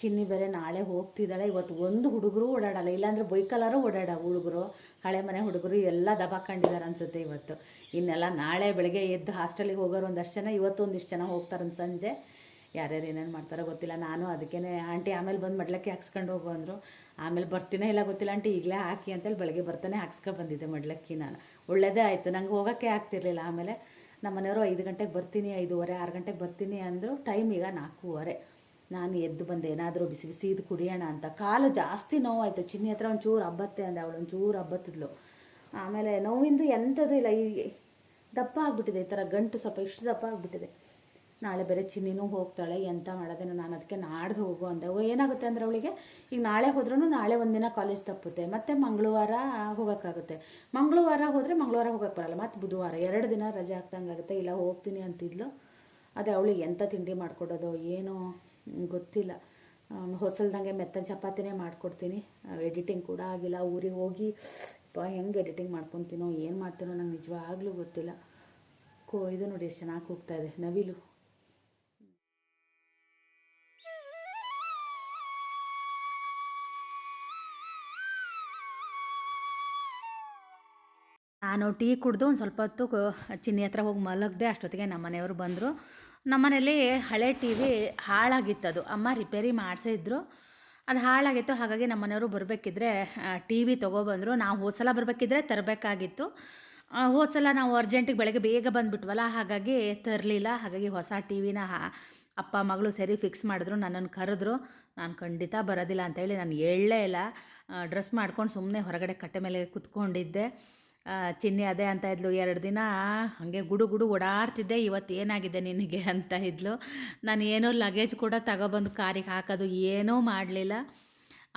Speaker 2: ಚಿನ್ನಿ ಬೇರೆ ನಾಳೆ ಹೋಗ್ತಿದ್ದಾಳೆ. ಇವತ್ತು ಒಂದು ಹುಡುಗರು ಓಡಾಡಲ್ಲ. ಇಲ್ಲಾಂದ್ರೆ ಬೈಕಲ್ಲಾರು ಓಡಾಡ ಹುಡುಗರು. ಹಳೆ ಮನೆ ಹುಡುಗರು ಎಲ್ಲ ದಬಾಕೊಂಡಿದ್ದಾರೆ ಅನ್ಸುತ್ತೆ ಇವತ್ತು. ಇನ್ನೆಲ್ಲ ನಾಳೆ ಬೆಳಗ್ಗೆ ಎದ್ದು ಹಾಸ್ಟೆಲಿಗೆ ಹೋಗೋರು ಒಂದಷ್ಟು ಜನ, ಇವತ್ತು ಒಂದಿಷ್ಟು ಜನ ಹೋಗ್ತಾರೆ ಸಂಜೆ. ಯಾರ್ಯಾರು ಏನೇನು ಮಾಡ್ತಾರೋ ಗೊತ್ತಿಲ್ಲ. ನಾನು ಅದಕ್ಕೇ ಆಂಟಿ ಆಮೇಲೆ ಬಂದು ಮಡ್ಲಕ್ಕೆ ಹಾಕ್ಸ್ಕೊಂಡು ಹೋಗು ಅಂದರು. ಆಮೇಲೆ ಬರ್ತೀನೋ ಇಲ್ಲ ಗೊತ್ತಿಲ್ಲ. ಆಂಟಿ ಈಗಲೇ ಹಾಕಿ ಅಂತೇಳಿ ಬೆಳಗ್ಗೆ ಬರ್ತಾನೆ ಹಾಕ್ಸ್ಕೊ ಬಂದಿದ್ದೆ ಮಡ್ಲಕ್ಕಿ ನಾನು. ಒಳ್ಳೇದೇ ಆಯಿತು. ನಂಗೆ ಹೋಗೋಕ್ಕೆ ಆಗ್ತಿರ್ಲಿಲ್ಲ. ಆಮೇಲೆ ನಮ್ಮ ಮನೆಯವರು ಐದು ಗಂಟೆಗೆ ಬರ್ತೀನಿ, ಐದೂವರೆ, ಆರು ಗಂಟೆಗೆ ಬರ್ತೀನಿ ಅಂದರು. ಟೈಮ್ ಈಗ ನಾಲ್ಕೂವರೆ. ನಾನು ಎದ್ದು ಬಂದೆ ಏನಾದರೂ ಬಿಸಿ ಬಿಸಿ ಇದು ಕುಡಿಯೋಣ ಅಂತ. ಕಾಲು ಜಾಸ್ತಿ ನೋವಾಯಿತು. ಚಿನ್ನಿ ಹತ್ರ ಒಂಚೂರು ಹಬ್ಬತ್ತೆ ಅಂದೆ ಅವಳು. ಒಂಚೂರು ಹಬ್ಬತ್ತಿದ್ಲು. ಆಮೇಲೆ ನೋವಿಂದು ಎಂಥದ್ದು ಇಲ್ಲ. ಈ ದಪ್ಪ ಆಗಿಬಿಟ್ಟಿದೆ. ಈ ಥರ ಗಂಟು ಸ್ವಲ್ಪ ಇಷ್ಟು ದಪ್ಪ ಆಗಿಬಿಟ್ಟಿದೆ. ನಾಳೆ ಬೇರೆ ಚಿನ್ನಿನೂ ಹೋಗ್ತಾಳೆ. ಎಂತ ಮಾಡೋದೇನೋ ನಾನು ಅದಕ್ಕೆ ನಾಡ್ದು ಹೋಗು ಅಂದೆ. ಓ, ಏನಾಗುತ್ತೆ ಅಂದರೆ ಅವಳಿಗೆ? ಈಗ ನಾಳೆ ಹೋದ್ರೂ ನಾಳೆ ಒಂದಿನ ಕಾಲೇಜ್ ತಪ್ಪುತ್ತೆ. ಮತ್ತು ಮಂಗಳವಾರ ಹೋಗೋಕ್ಕಾಗುತ್ತೆ. ಮಂಗಳವಾರ ಹೋದರೆ ಮಂಗಳವಾರ ಹೋಗೋಕ್ಕೆ ಬರಲ್ಲ. ಮತ್ತು ಬುಧವಾರ ಎರಡು ದಿನ ರಜೆ ಹಾಕ್ದಂಗಾಗುತ್ತೆ. ಇಲ್ಲ, ಹೋಗ್ತೀನಿ ಅಂತಿದ್ಲು. ಅದೇ ಅವಳಿಗೆ ಎಂಥ ತಿಂಡಿ ಮಾಡಿಕೊಡೋದು? ಏನೋ ಗೊತ್ತಿಲ್ಲ. ಹೊಸಲ್ದಂಗೆ ಮೆತ್ತನ ಚಪಾತಿನೇ ಮಾಡಿಕೊಡ್ತೀನಿ. ಎಡಿಟಿಂಗ್ ಕೂಡ ಆಗಿಲ್ಲ. ಊರಿಗೆ ಹೋಗಿ ಹೆಂಗೆ ಎಡಿಟಿಂಗ್ ಮಾಡ್ಕೊತೀನೋ, ಏನು ಮಾಡ್ತೀನೋ ನಂಗೆ ನಿಜವಾಗ್ಲೂ ಗೊತ್ತಿಲ್ಲ. ಕೋ, ಇದು ನೋಡಿ ಎಷ್ಟು ಚೆನ್ನಾಗಿ ಹೋಗ್ತಾ ಇದೆ. ನವಿಲು.
Speaker 1: ನಾನು ಟೀ ಕುಡಿದು ಒಂದು ಸ್ವಲ್ಪ ಹೊತ್ತು ಚಿನ್ನಿ ಹತ್ರ ಹೋಗಿ ಮಲಗದೆ. ಅಷ್ಟೊತ್ತಿಗೆ ನಮ್ಮ ಮನೆಯವರು ಬಂದರು. ನಮ್ಮನೇಲಿ ಹಳೆ ಟಿ ವಿ ಹಾಳಾಗಿತ್ತು ಅದು ಅಮ್ಮ ರಿಪೇರಿ ಮಾಡಿಸಿದ್ರು ಅದು ಹಾಳಾಗಿತ್ತು. ಹಾಗಾಗಿ ನಮ್ಮನೆಯವರು ಬರಬೇಕಿದ್ರೆ ಟಿ ವಿ ತೊಗೊಬಂದರು. ನಾವು ಹೋದ ಸಲ ಬರಬೇಕಿದ್ರೆ ತರಬೇಕಾಗಿತ್ತು. ಹೋದ ಸಲ ನಾವು ಅರ್ಜೆಂಟಿಗೆ ಬೆಳಗ್ಗೆ ಬೇಗ ಬಂದುಬಿಟ್ವಲ್ಲ, ಹಾಗಾಗಿ ತರಲಿಲ್ಲ. ಹಾಗಾಗಿ ಹೊಸ ಟಿ ವಿನ ಅಪ್ಪ, ಮಗಳು ಸರಿ ಫಿಕ್ಸ್ ಮಾಡಿದ್ರು. ನನ್ನನ್ನು ಕರೆದ್ರು. ನಾನು ಖಂಡಿತ ಬರೋದಿಲ್ಲ ಅಂತೇಳಿ ನಾನು ಹೇಳಲೇ ಇಲ್ಲ. ಡ್ರೆಸ್ ಮಾಡ್ಕೊಂಡು ಸುಮ್ಮನೆ ಹೊರಗಡೆ ಕಟ್ಟೆ ಮೇಲೆ ಕುತ್ಕೊಂಡಿದ್ದೆ. ಚಿನ್ನಿ ಅದೇ ಅಂತ ಇದ್ಲು, ಎರಡು ದಿನ ಹಾಗೆ ಗುಡು ಗುಡು ಓಡಾಡ್ತಿದ್ದೆ, ಇವತ್ತು ಏನಾಗಿದೆ ನಿನಗೆ ಅಂತ ಇದ್ಲು. ನಾನು ಏನೋ ಲಗೇಜ್ ಕೂಡ ತಗೊಬಂದು ಕಾರಿಗೆ ಹಾಕೋದು ಏನೂ ಮಾಡಲಿಲ್ಲ.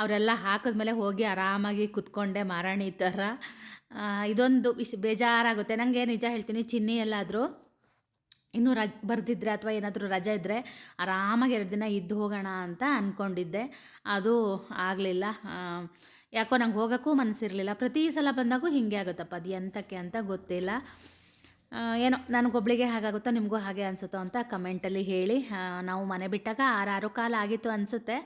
Speaker 1: ಅವರೆಲ್ಲ ಹಾಕಿದ್ಮೇಲೆ ಹೋಗಿ ಆರಾಮಾಗಿ ಕುತ್ಕೊಂಡೆ ಮಾರಾಣಿ ಥರ. ಇದೊಂದು ವಿಶ್, ಬೇಜಾರಾಗುತ್ತೆ. ನನಗೆ ನಿಜ ಹೇಳ್ತೀನಿ, ಚಿನ್ನಿ ಎಲ್ಲಾದರೂ ಇನ್ನೂ ರಜ, ಬರೆದಿದ್ರೆ ಅಥವಾ ಏನಾದರೂ ರಜೆ ಇದ್ದರೆ ಆರಾಮಾಗಿ ಎರಡು ದಿನ ಇದ್ದು ಹೋಗೋಣ ಅಂತ ಅಂದ್ಕೊಂಡಿದ್ದೆ ಅದು ಆಗಲಿಲ್ಲ. ಯಾಕೋ ನಂಗೆ ಹೋಗೋಕ್ಕೂ ಮನಸ್ಸಿರಲಿಲ್ಲ ಪ್ರತಿ ಸಲ ಬಂದಾಗೂ ಹೀಗೆ ಆಗುತ್ತಪ್ಪ, ಅದು ಎಂತಕ್ಕೆ ಅಂತ ಗೊತ್ತಿಲ್ಲ. ಏನೋ ನನಗೊಬ್ಳಿಗೆ ಹಾಗಾಗುತ್ತೋ ನಿಮಗೂ ಹಾಗೆ ಅನಿಸುತ್ತೋ ಅಂತ ಕಮೆಂಟಲ್ಲಿ ಹೇಳಿ. ನಾವು ಮನೆ ಬಿಟ್ಟಾಗ ಆರಾರು ಕಾಲ ಆಗಿತ್ತು ಅನಿಸುತ್ತೆ.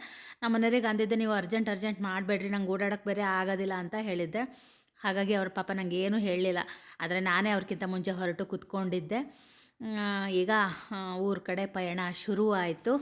Speaker 1: ನಮ್ಮ ಮನೆಯವ್ರಿಗೆ ಅಂದಿದ್ದೆ, ನೀವು ಅರ್ಜೆಂಟ್ ಅರ್ಜೆಂಟ್ ಮಾಡಬೇಡ್ರಿ, ನಂಗೆ ಓಡಾಡೋಕ್ಕೆ ಬೇರೆ ಆಗೋದಿಲ್ಲ ಅಂತ ಹೇಳಿದ್ದೆ. ಹಾಗಾಗಿ ಅವ್ರ ಪಾಪ ನನಗೆ ಏನೂ ಹೇಳಲಿಲ್ಲ. ಆದರೆ ನಾನೇ ಅವ್ರಿಗಿಂತ ಮುಂಚೆ ಹೊರಟು ಕೂತ್ಕೊಂಡಿದ್ದೆ. ಈಗ ಊರ ಕಡೆ ಪಯಣ ಶುರು ಆಯಿತು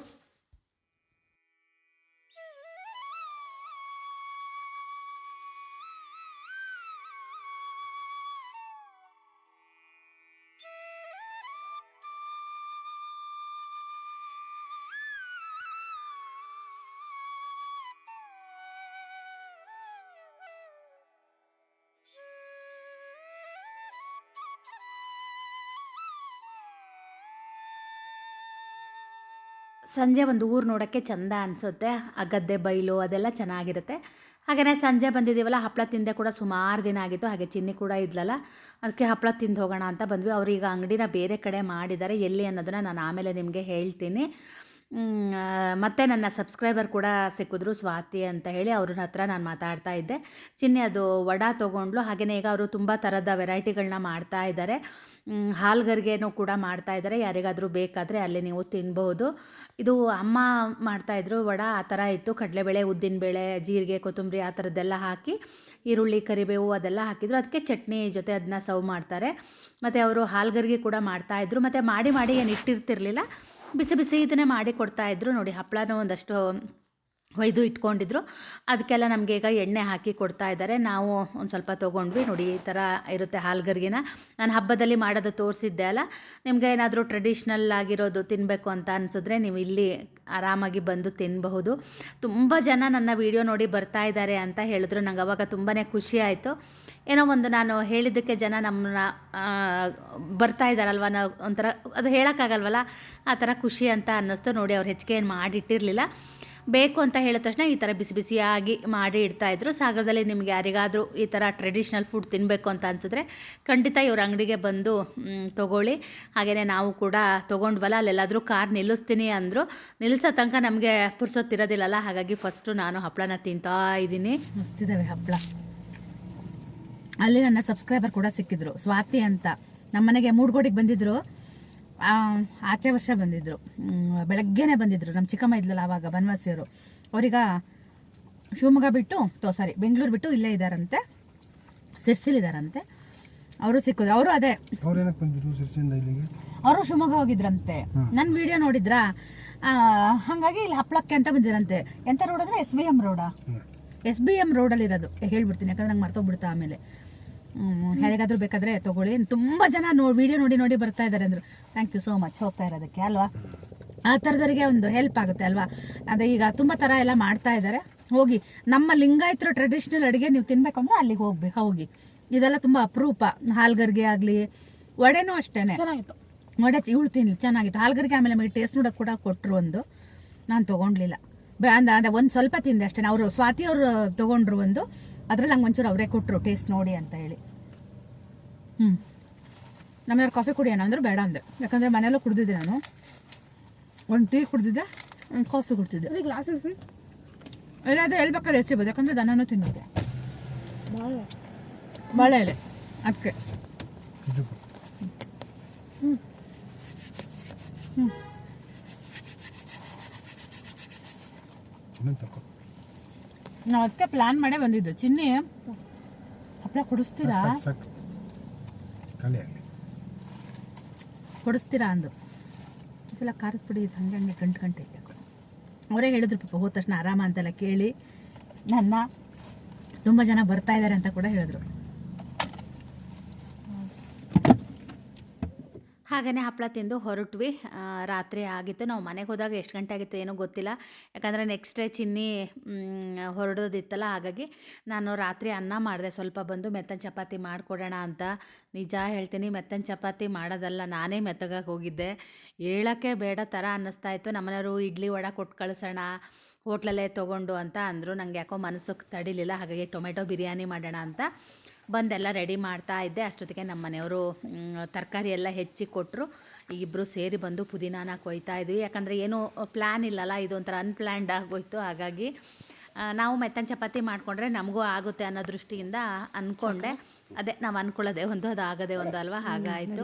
Speaker 1: ಸಂಜೆ ಒಂದು ಊರು ನೋಡೋಕ್ಕೆ ಚಂದ ಅನಿಸುತ್ತೆ. ಆ ಗದ್ದೆ, ಬೈಲು ಅದೆಲ್ಲ ಚೆನ್ನಾಗಿರುತ್ತೆ. ಹಾಗೆಯೇ ಸಂಜೆ ಬಂದಿದ್ದೀವಲ್ಲ ಹಪ್ಪಳ ತಿಂದೆ ಕೂಡ ಸುಮಾರು ದಿನ ಆಗಿತ್ತು. ಹಾಗೆ ಚಿನ್ನಿ ಕೂಡ ಇದ್ಲಲ್ಲ. ಅದಕ್ಕೆ ಹಪ್ಪಳ ತಿಂದು ಹೋಗೋಣ ಅಂತ ಬಂದ್ವಿ. ಅವರು ಈಗ ಅಂಗಡಿನ ಬೇರೆ ಕಡೆ ಮಾಡಿದ್ದಾರೆ. ಎಲ್ಲಿ ಅನ್ನೋದನ್ನು ನಾನು ಆಮೇಲೆ ನಿಮಗೆ ಹೇಳ್ತೀನಿ. ಮತ್ತೆ ನನ್ನ ಸಬ್ಸ್ಕ್ರೈಬರ್ ಕೂಡ ಸಿಕ್ಕಿದ್ರು ಸ್ವಾತಿ ಅಂತ ಹೇಳಿ ಅವ್ರ ಹತ್ರ ನಾನು ಮಾತಾಡ್ತಾ ಇದ್ದೆ. ಚಿನ್ನಿ, ಅದು ವಡಾ ತೊಗೊಂಡ್ಲು ಹಾಗೆಯೇ ಈಗ ಅವರು ತುಂಬ ಥರದ ವೆರೈಟಿಗಳನ್ನ ಮಾಡ್ತಾ ಇದ್ದಾರೆ ಹಾಲ್ಗರ್ಗೆನೂ ಕೂಡ ಮಾಡ್ತಾ ಇದ್ದಾರೆ ಯಾರಿಗಾದರೂ ಬೇಕಾದರೆ ಅಲ್ಲಿ ನೀವು ತಿನ್ಬೋದು. ಇದು ಅಮ್ಮ ಮಾಡ್ತಾಯಿದ್ರು ವಡ ಆ ಥರ ಇತ್ತು. ಕಡಲೆಬೇಳೆ ಉದ್ದಿನಬೇಳೆ ಜೀರಿಗೆ, ಕೊತ್ತಂಬರಿ ಆ ಥರದ್ದೆಲ್ಲ ಹಾಕಿ, ಈರುಳ್ಳಿ, ಕರಿಬೇವು ಅದೆಲ್ಲ ಹಾಕಿದ್ರು. ಅದಕ್ಕೆ ಚಟ್ನಿ ಜೊತೆ ಅದನ್ನ ಸರ್ವ್ ಮಾಡ್ತಾರೆ. ಮತ್ತು ಅವರು ಹಾಲ್ಗರ್ಗೆ ಕೂಡ ಮಾಡ್ತಾಯಿದ್ರು ಮತ್ತು ಮಾಡಿ ಮಾಡಿ ಏನು ಇಟ್ಟಿರ್ತಿರ್ಲಿಲ್ಲ. ಬಿಸಿ ಬಿಸಿ ಇದನ್ನೇ ಮಾಡಿ ಕೊಡ್ತಾ ಇದ್ರು ನೋಡಿ ಹಪ್ಪಳನೂ ಒಂದಷ್ಟು ಒಯ್ದು ಇಟ್ಕೊಂಡಿದ್ರು. ಅದಕ್ಕೆಲ್ಲ ನಮಗೆ ಈಗ ಎಣ್ಣೆ ಹಾಕಿ ಕೊಡ್ತಾ ಇದ್ದಾರೆ. ನಾವು ಒಂದು ಸ್ವಲ್ಪ ತೊಗೊಂಡ್ವಿ. ನೋಡಿ, ಈ ಥರ ಇರುತ್ತೆ ಹಾಲ್ಗರ್ಗಿನ. ನಾನು ಹಬ್ಬದಲ್ಲಿ ಮಾಡೋದು ತೋರಿಸಿದ್ದೆ ಅಲ್ಲ. ನಿಮಗೆ ಏನಾದರೂ ಟ್ರೆಡಿಷ್ನಲ್ ಆಗಿರೋದು ತಿನ್ನಬೇಕು ಅಂತ ಅನಿಸಿದ್ರೆ ನೀವು ಇಲ್ಲಿ ಆರಾಮಾಗಿ ಬಂದು ತಿನ್ನಬಹುದು ತುಂಬ ಜನ ನನ್ನ ವಿಡಿಯೋ ನೋಡಿ ಬರ್ತಾ ಇದ್ದಾರೆ ಅಂತ ಹೇಳಿದ್ರು. ನಂಗೆ ಅವಾಗ ತುಂಬಾ ಖುಷಿ ಆಯಿತು. ಏನೋ ಒಂದು ನಾನು ಹೇಳಿದ್ದಕ್ಕೆ ಜನ ನಮ್ಮನ್ನ ಬರ್ತಾ ಇದ್ದಾರಲ್ವ ನಾವು ಒಂಥರ, ಅದು ಹೇಳೋಕ್ಕಾಗಲ್ವಲ್ಲ? ಆ ಥರ ಖುಷಿ ಅಂತ ಅನ್ನಿಸ್ತು. ನೋಡಿ, ಅವ್ರು ಹೆಚ್ಚಿಗೆ ಏನು ಮಾಡಿಟ್ಟಿರಲಿಲ್ಲ. ಬೇಕು ಅಂತ ಹೇಳಿದ ತಕ್ಷಣ ಈ ಥರ ಬಿಸಿ ಬಿಸಿಯಾಗಿ ಮಾಡಿ ಇಡ್ತಾಯಿದ್ರು ಸಾಗರದಲ್ಲಿ ನಿಮಗೆ ಯಾರಿಗಾದರೂ ಈ ಥರ ಟ್ರೆಡಿಷ್ನಲ್ ಫುಡ್ ತಿನ್ನಬೇಕು ಅಂತ ಅನಿಸಿದ್ರೆ ಖಂಡಿತ ಇವ್ರ ಅಂಗಡಿಗೆ ಬಂದು ತಗೊಳ್ಳಿ. ಹಾಗೆಯೇ ನಾವು ಕೂಡ ತೊಗೊಂಡ್ವಲ್ಲ, ಅಲ್ಲೆಲ್ಲಾದರೂ ಕಾರ್ ನಿಲ್ಲಿಸ್ತೀನಿ ಅಂದರು. ನಿಲ್ಲಿಸೋ ತನಕ ನಮಗೆ ಪುರ್ಸೊತ್ತಿರೋದಿಲ್ಲಲ್ಲ, ಹಾಗಾಗಿ ಫಸ್ಟು ನಾನು ಹಪ್ಪಳನ ತಿಂತಾ ಇದ್ದೀನಿ. ಮಸ್ತಿದ್ದಾವೆ ಹಪ್ಪಳ ಅಲ್ಲಿ ನನ್ನ ಸಬ್ಸ್ಕ್ರೈಬರ್ ಕೂಡ ಸಿಕ್ಕಿದ್ರು, ಸ್ವಾತಿ ಅಂತ. ನಮ್ಮ ಮನೆಗೆ ಮೂಡ್ಗೋಡಿಗೆ ಬಂದಿದ್ರು. ಆಚೆ ವರ್ಷ ಬಂದಿದ್ರು. ಬೆಳಗ್ಗೆನೆ ಬಂದಿದ್ರು. ನಮ್ಮ ಚಿಕ್ಕಮ್ಮ ಇದ್ಲಲ್ಲ ಆವಾಗ ಬನವಾಸಿಯವರು ಅವ್ರೀಗ ಶಿವಮೊಗ್ಗ ಬಿಟ್ಟು ತೋ ಸಾರಿ ಬೆಂಗಳೂರು ಬಿಟ್ಟು ಇಲ್ಲೇ ಇದ್ದಾರಂತೆ ಸಿರ್ಸಿಲಿದ್ದಾರಂತೆ ಅವರು ಸಿಕ್ಕಿದ್ರು. ಅವರು ಅದೇ
Speaker 3: ಅವ್ರು
Speaker 1: ಶಿವಮೊಗ್ಗ ಹೋಗಿದ್ರಂತೆ. ನನ್ನ ವಿಡಿಯೋ ನೋಡಿದ್ರಾ? ಆ, ಹಾಗಾಗಿ ಇಲ್ಲಿ ಹಪ್ಳಕ್ಕೆ ಅಂತ ಬಂದಿರಂತೆ. ಎಂತ ರೋಡ್ ಅಂದ್ರೆ ಎಸ್ ಬಿ ಎಂ ರೋಡಾ? ಎಸ್ ಬಿ ಎಂ ರೋಡಲ್ಲಿ ಇರೋದು ಹೇಳ್ಬಿಡ್ತೀನಿ ಯಾಕಂದ್ರೆ ನಂಗೆ ಮರ್ತೋಗ್ಬಿಡ್ತಾ ಆಮೇಲೆ. ಯಾರಿಗಾದ್ರೂ ಬೇಕಾದ್ರೆ ತಗೊಳ್ಳಿ. ತುಂಬಾ ಜನ ನೋಡಿ ವಿಡಿಯೋ ನೋಡಿ ನೋಡಿ ಬರ್ತಾ ಇದ್ದಾರೆ ಅಂದ್ರು. ಥ್ಯಾಂಕ್ ಯು ಸೋ ಮಚ್ ಹೋಗ್ತಾ ಇರೋದಕ್ಕೆ ಅಲ್ವಾ? ಆ ಥರದವರಿಗೆ ಒಂದು ಹೆಲ್ಪ್ ಆಗುತ್ತೆ ಅಲ್ವಾ? ಅದೇ ಈಗ ತುಂಬ ಥರ ಎಲ್ಲ ಮಾಡ್ತಾ ಇದ್ದಾರೆ. ಹೋಗಿ ನಮ್ಮ ಲಿಂಗಾಯತರು ಟ್ರೆಡಿಷ್ನಲ್ ಅಡುಗೆ ನೀವು ತಿನ್ಬೇಕು ಅಂದ್ರೆ ಅಲ್ಲಿಗೆ ಹೋಗ್ಬೇಕು ಹೋಗಿ. ಇದೆಲ್ಲ ತುಂಬ ಅಪರೂಪ. ಹಾಲ್ಗರ್ಗೆ ಆಗಲಿ ವಡೆನೂ ಅಷ್ಟೇನೆ.
Speaker 4: ಚೆನ್ನಾಗಿತ್ತು.
Speaker 1: ವಡೆ ಇವಳು ತಿನ್ಲಿ ಚೆನ್ನಾಗಿತ್ತು. ಹಾಲ್ಗರ್ಗೆ ಆಮೇಲೆ ನಮಗೆ ಟೇಸ್ಟ್ ನೋಡೋಕೆ ಕೂಡ ಕೊಟ್ಟರು ಒಂದು. ನಾನು ತೊಗೊಂಡ್ಲಿಲ್ಲ. ಬೆ ಅಂದ ಅದೇ ಒಂದು ಸ್ವಲ್ಪ ತಿಂದೆ ಅಷ್ಟೇ ಅವರು ಸ್ವಾತಿ ಅವರು ತೊಗೊಂಡ್ರು ಒಂದು. ಅದ್ರಲ್ಲಿ ನಂಗೆ ಒಂಚೂರು ಅವರೇ ಕೊಟ್ಟರು ಟೇಸ್ಟ್ ನೋಡಿ ಅಂತ ಹೇಳಿ. ಹ್ಞೂ ನಮ್ಮನೆಯವ್ರು ಕಾಫಿ ಕುಡಿಯೋಣ ಅಂದ್ರು ಬೇಡ ಅಂದೆ. ಯಾಕಂದರೆ ಮನೆಯಲ್ಲೂ ಕುಡಿದಿದ್ದೆ ನಾನು. ಒಂದು ಟೀ ಕುಡ್ದಿದ್ದೆ ಒಂದು ಕಾಫಿ ಕುಡ್ತಿದ್ದೆ.
Speaker 4: ಗ್ಲಾಸ್ ಏನಾದರೂ
Speaker 1: ಹೇಳ್ಬೇಕಾದ್ರೆ ಎಲ್ಲಿ ಬೇಕಾದ್ರೆ ಎಸಿಬೋದು ಯಾಕಂದರೆ ದನನೂ ತಿನ್ನೋದೆ. ಬಾಳೆ. ಎಲೆ ಅದಕ್ಕೆ
Speaker 3: ಹ್ಞೂ ಹ್ಞೂ ತಕೋ
Speaker 1: ನಾವು ಅದಕ್ಕೆ ಪ್ಲಾನ್ ಮಾಡೇ ಬಂದಿದ್ದು. ಚಿನ್ನಿ ಹಪ್ಪಳ ಕೊಡಿಸ್ತೀರಾ? ಕೊಡಿಸ್ತೀರಾ ಅಂದು. ಇದೆಲ್ಲ ಖಾರದ ಪುಡಿ ಇದು ಹಂಗೆ ಹಂಗೆ ಗಂಟು ಗಂಟೆ ಅವರೇ ಹೇಳಿದ್ರು ಪಾಪ ಹೋದ ತಕ್ಷಣ ಆರಾಮ ಅಂತೆಲ್ಲ ಕೇಳಿ. ನನ್ನ ತುಂಬ ಜನ ಬರ್ತಾ ಇದ್ದಾರೆ ಅಂತ ಕೂಡ ಹೇಳಿದ್ರು. ಹಾಗೆಯೇ ಹಪ್ಪಳ ತಿಂದು ಹೊರಟ್ವಿ. ರಾತ್ರಿ ಆಗಿತ್ತು. ನಾವು ಮನೆಗೆ ಹೋದಾಗ ಎಷ್ಟು ಗಂಟೆ ಆಗಿತ್ತು ಏನೂ ಗೊತ್ತಿಲ್ಲ. ಯಾಕಂದರೆ ನೆಕ್ಸ್ಟ್ ಡೇ ಚಿನ್ನಿ ಹೊರಡೋದಿತ್ತಲ್ಲ, ಹಾಗಾಗಿ ನಾನು ರಾತ್ರಿ ಅನ್ನ ಮಾಡಿದೆ. ಸ್ವಲ್ಪ ಬಂದು ಮೆತ್ತನ ಚಪಾತಿ ಮಾಡಿಕೊಡೋಣ ಅಂತ. ನಿಜ ಹೇಳ್ತೀನಿ, ಮೆತ್ತನ ಚಪಾತಿ ಮಾಡೋದಲ್ಲ. ನಾನೇ ಮೆತ್ತಗಾಗಿ ಹೋಗಿದ್ದೆ. ಹೇಳೋಕ್ಕೆ ಬೇಡ ಥರ ಅನ್ನಿಸ್ತಾ ಇತ್ತು. ನಮ್ಮನೆಯವರು ಇಡ್ಲಿ ವಡ ಕೊಟ್ಟು ಕಳಿಸೋಣ, ಹೋಟ್ಲಲ್ಲೇ ತೊಗೊಂಡು ಅಂತ ಅಂದರು. ನನಗೆ ಯಾಕೋ ಮನಸ್ಸಿಗೆ ತಡಿಲಿಲ್ಲ. ಹಾಗಾಗಿ ಟೊಮೆಟೊ ಬಿರಿಯಾನಿ ಮಾಡೋಣ ಅಂತ ಬಂದೆಲ್ಲ ರೆಡಿ ಮಾಡ್ತಾ ಇದ್ದೆ. ಅಷ್ಟೊತ್ತಿಗೆ ನಮ್ಮ ಮನೆಯವರು ತರಕಾರಿ ಎಲ್ಲ ಹೆಚ್ಚಿ ಕೊಟ್ಟರು ಇಬ್ಬರು ಸೇರಿ ಬಂದು ಪುದೀನಾನ ಕೊಯ್ತಾ ಇದ್ವಿ. ಯಾಕಂದರೆ ಏನೂ ಪ್ಲ್ಯಾನ್ ಇಲ್ಲಲ್ಲ ಇದೊಂಥರ ಅನ್ಪ್ಲ್ಯಾನ್ಡ್ ಆಗೋಯ್ತು. ಹಾಗಾಗಿ ನಾವು ಮೆತ್ತನ ಚಪಾತಿ ಮಾಡಿಕೊಂಡ್ರೆ ನಮಗೂ ಆಗುತ್ತೆ ಅನ್ನೋ ದೃಷ್ಟಿಯಿಂದ ಅಂದ್ಕೊಂಡೆ ಅದೇ ನಾವು ಅಂದ್ಕೊಳ್ಳೋದೇ ಒಂದು ಅದು ಆಗೋದೇ ಒಂದು ಅಲ್ವಾ? ಹಾಗಾಯಿತು.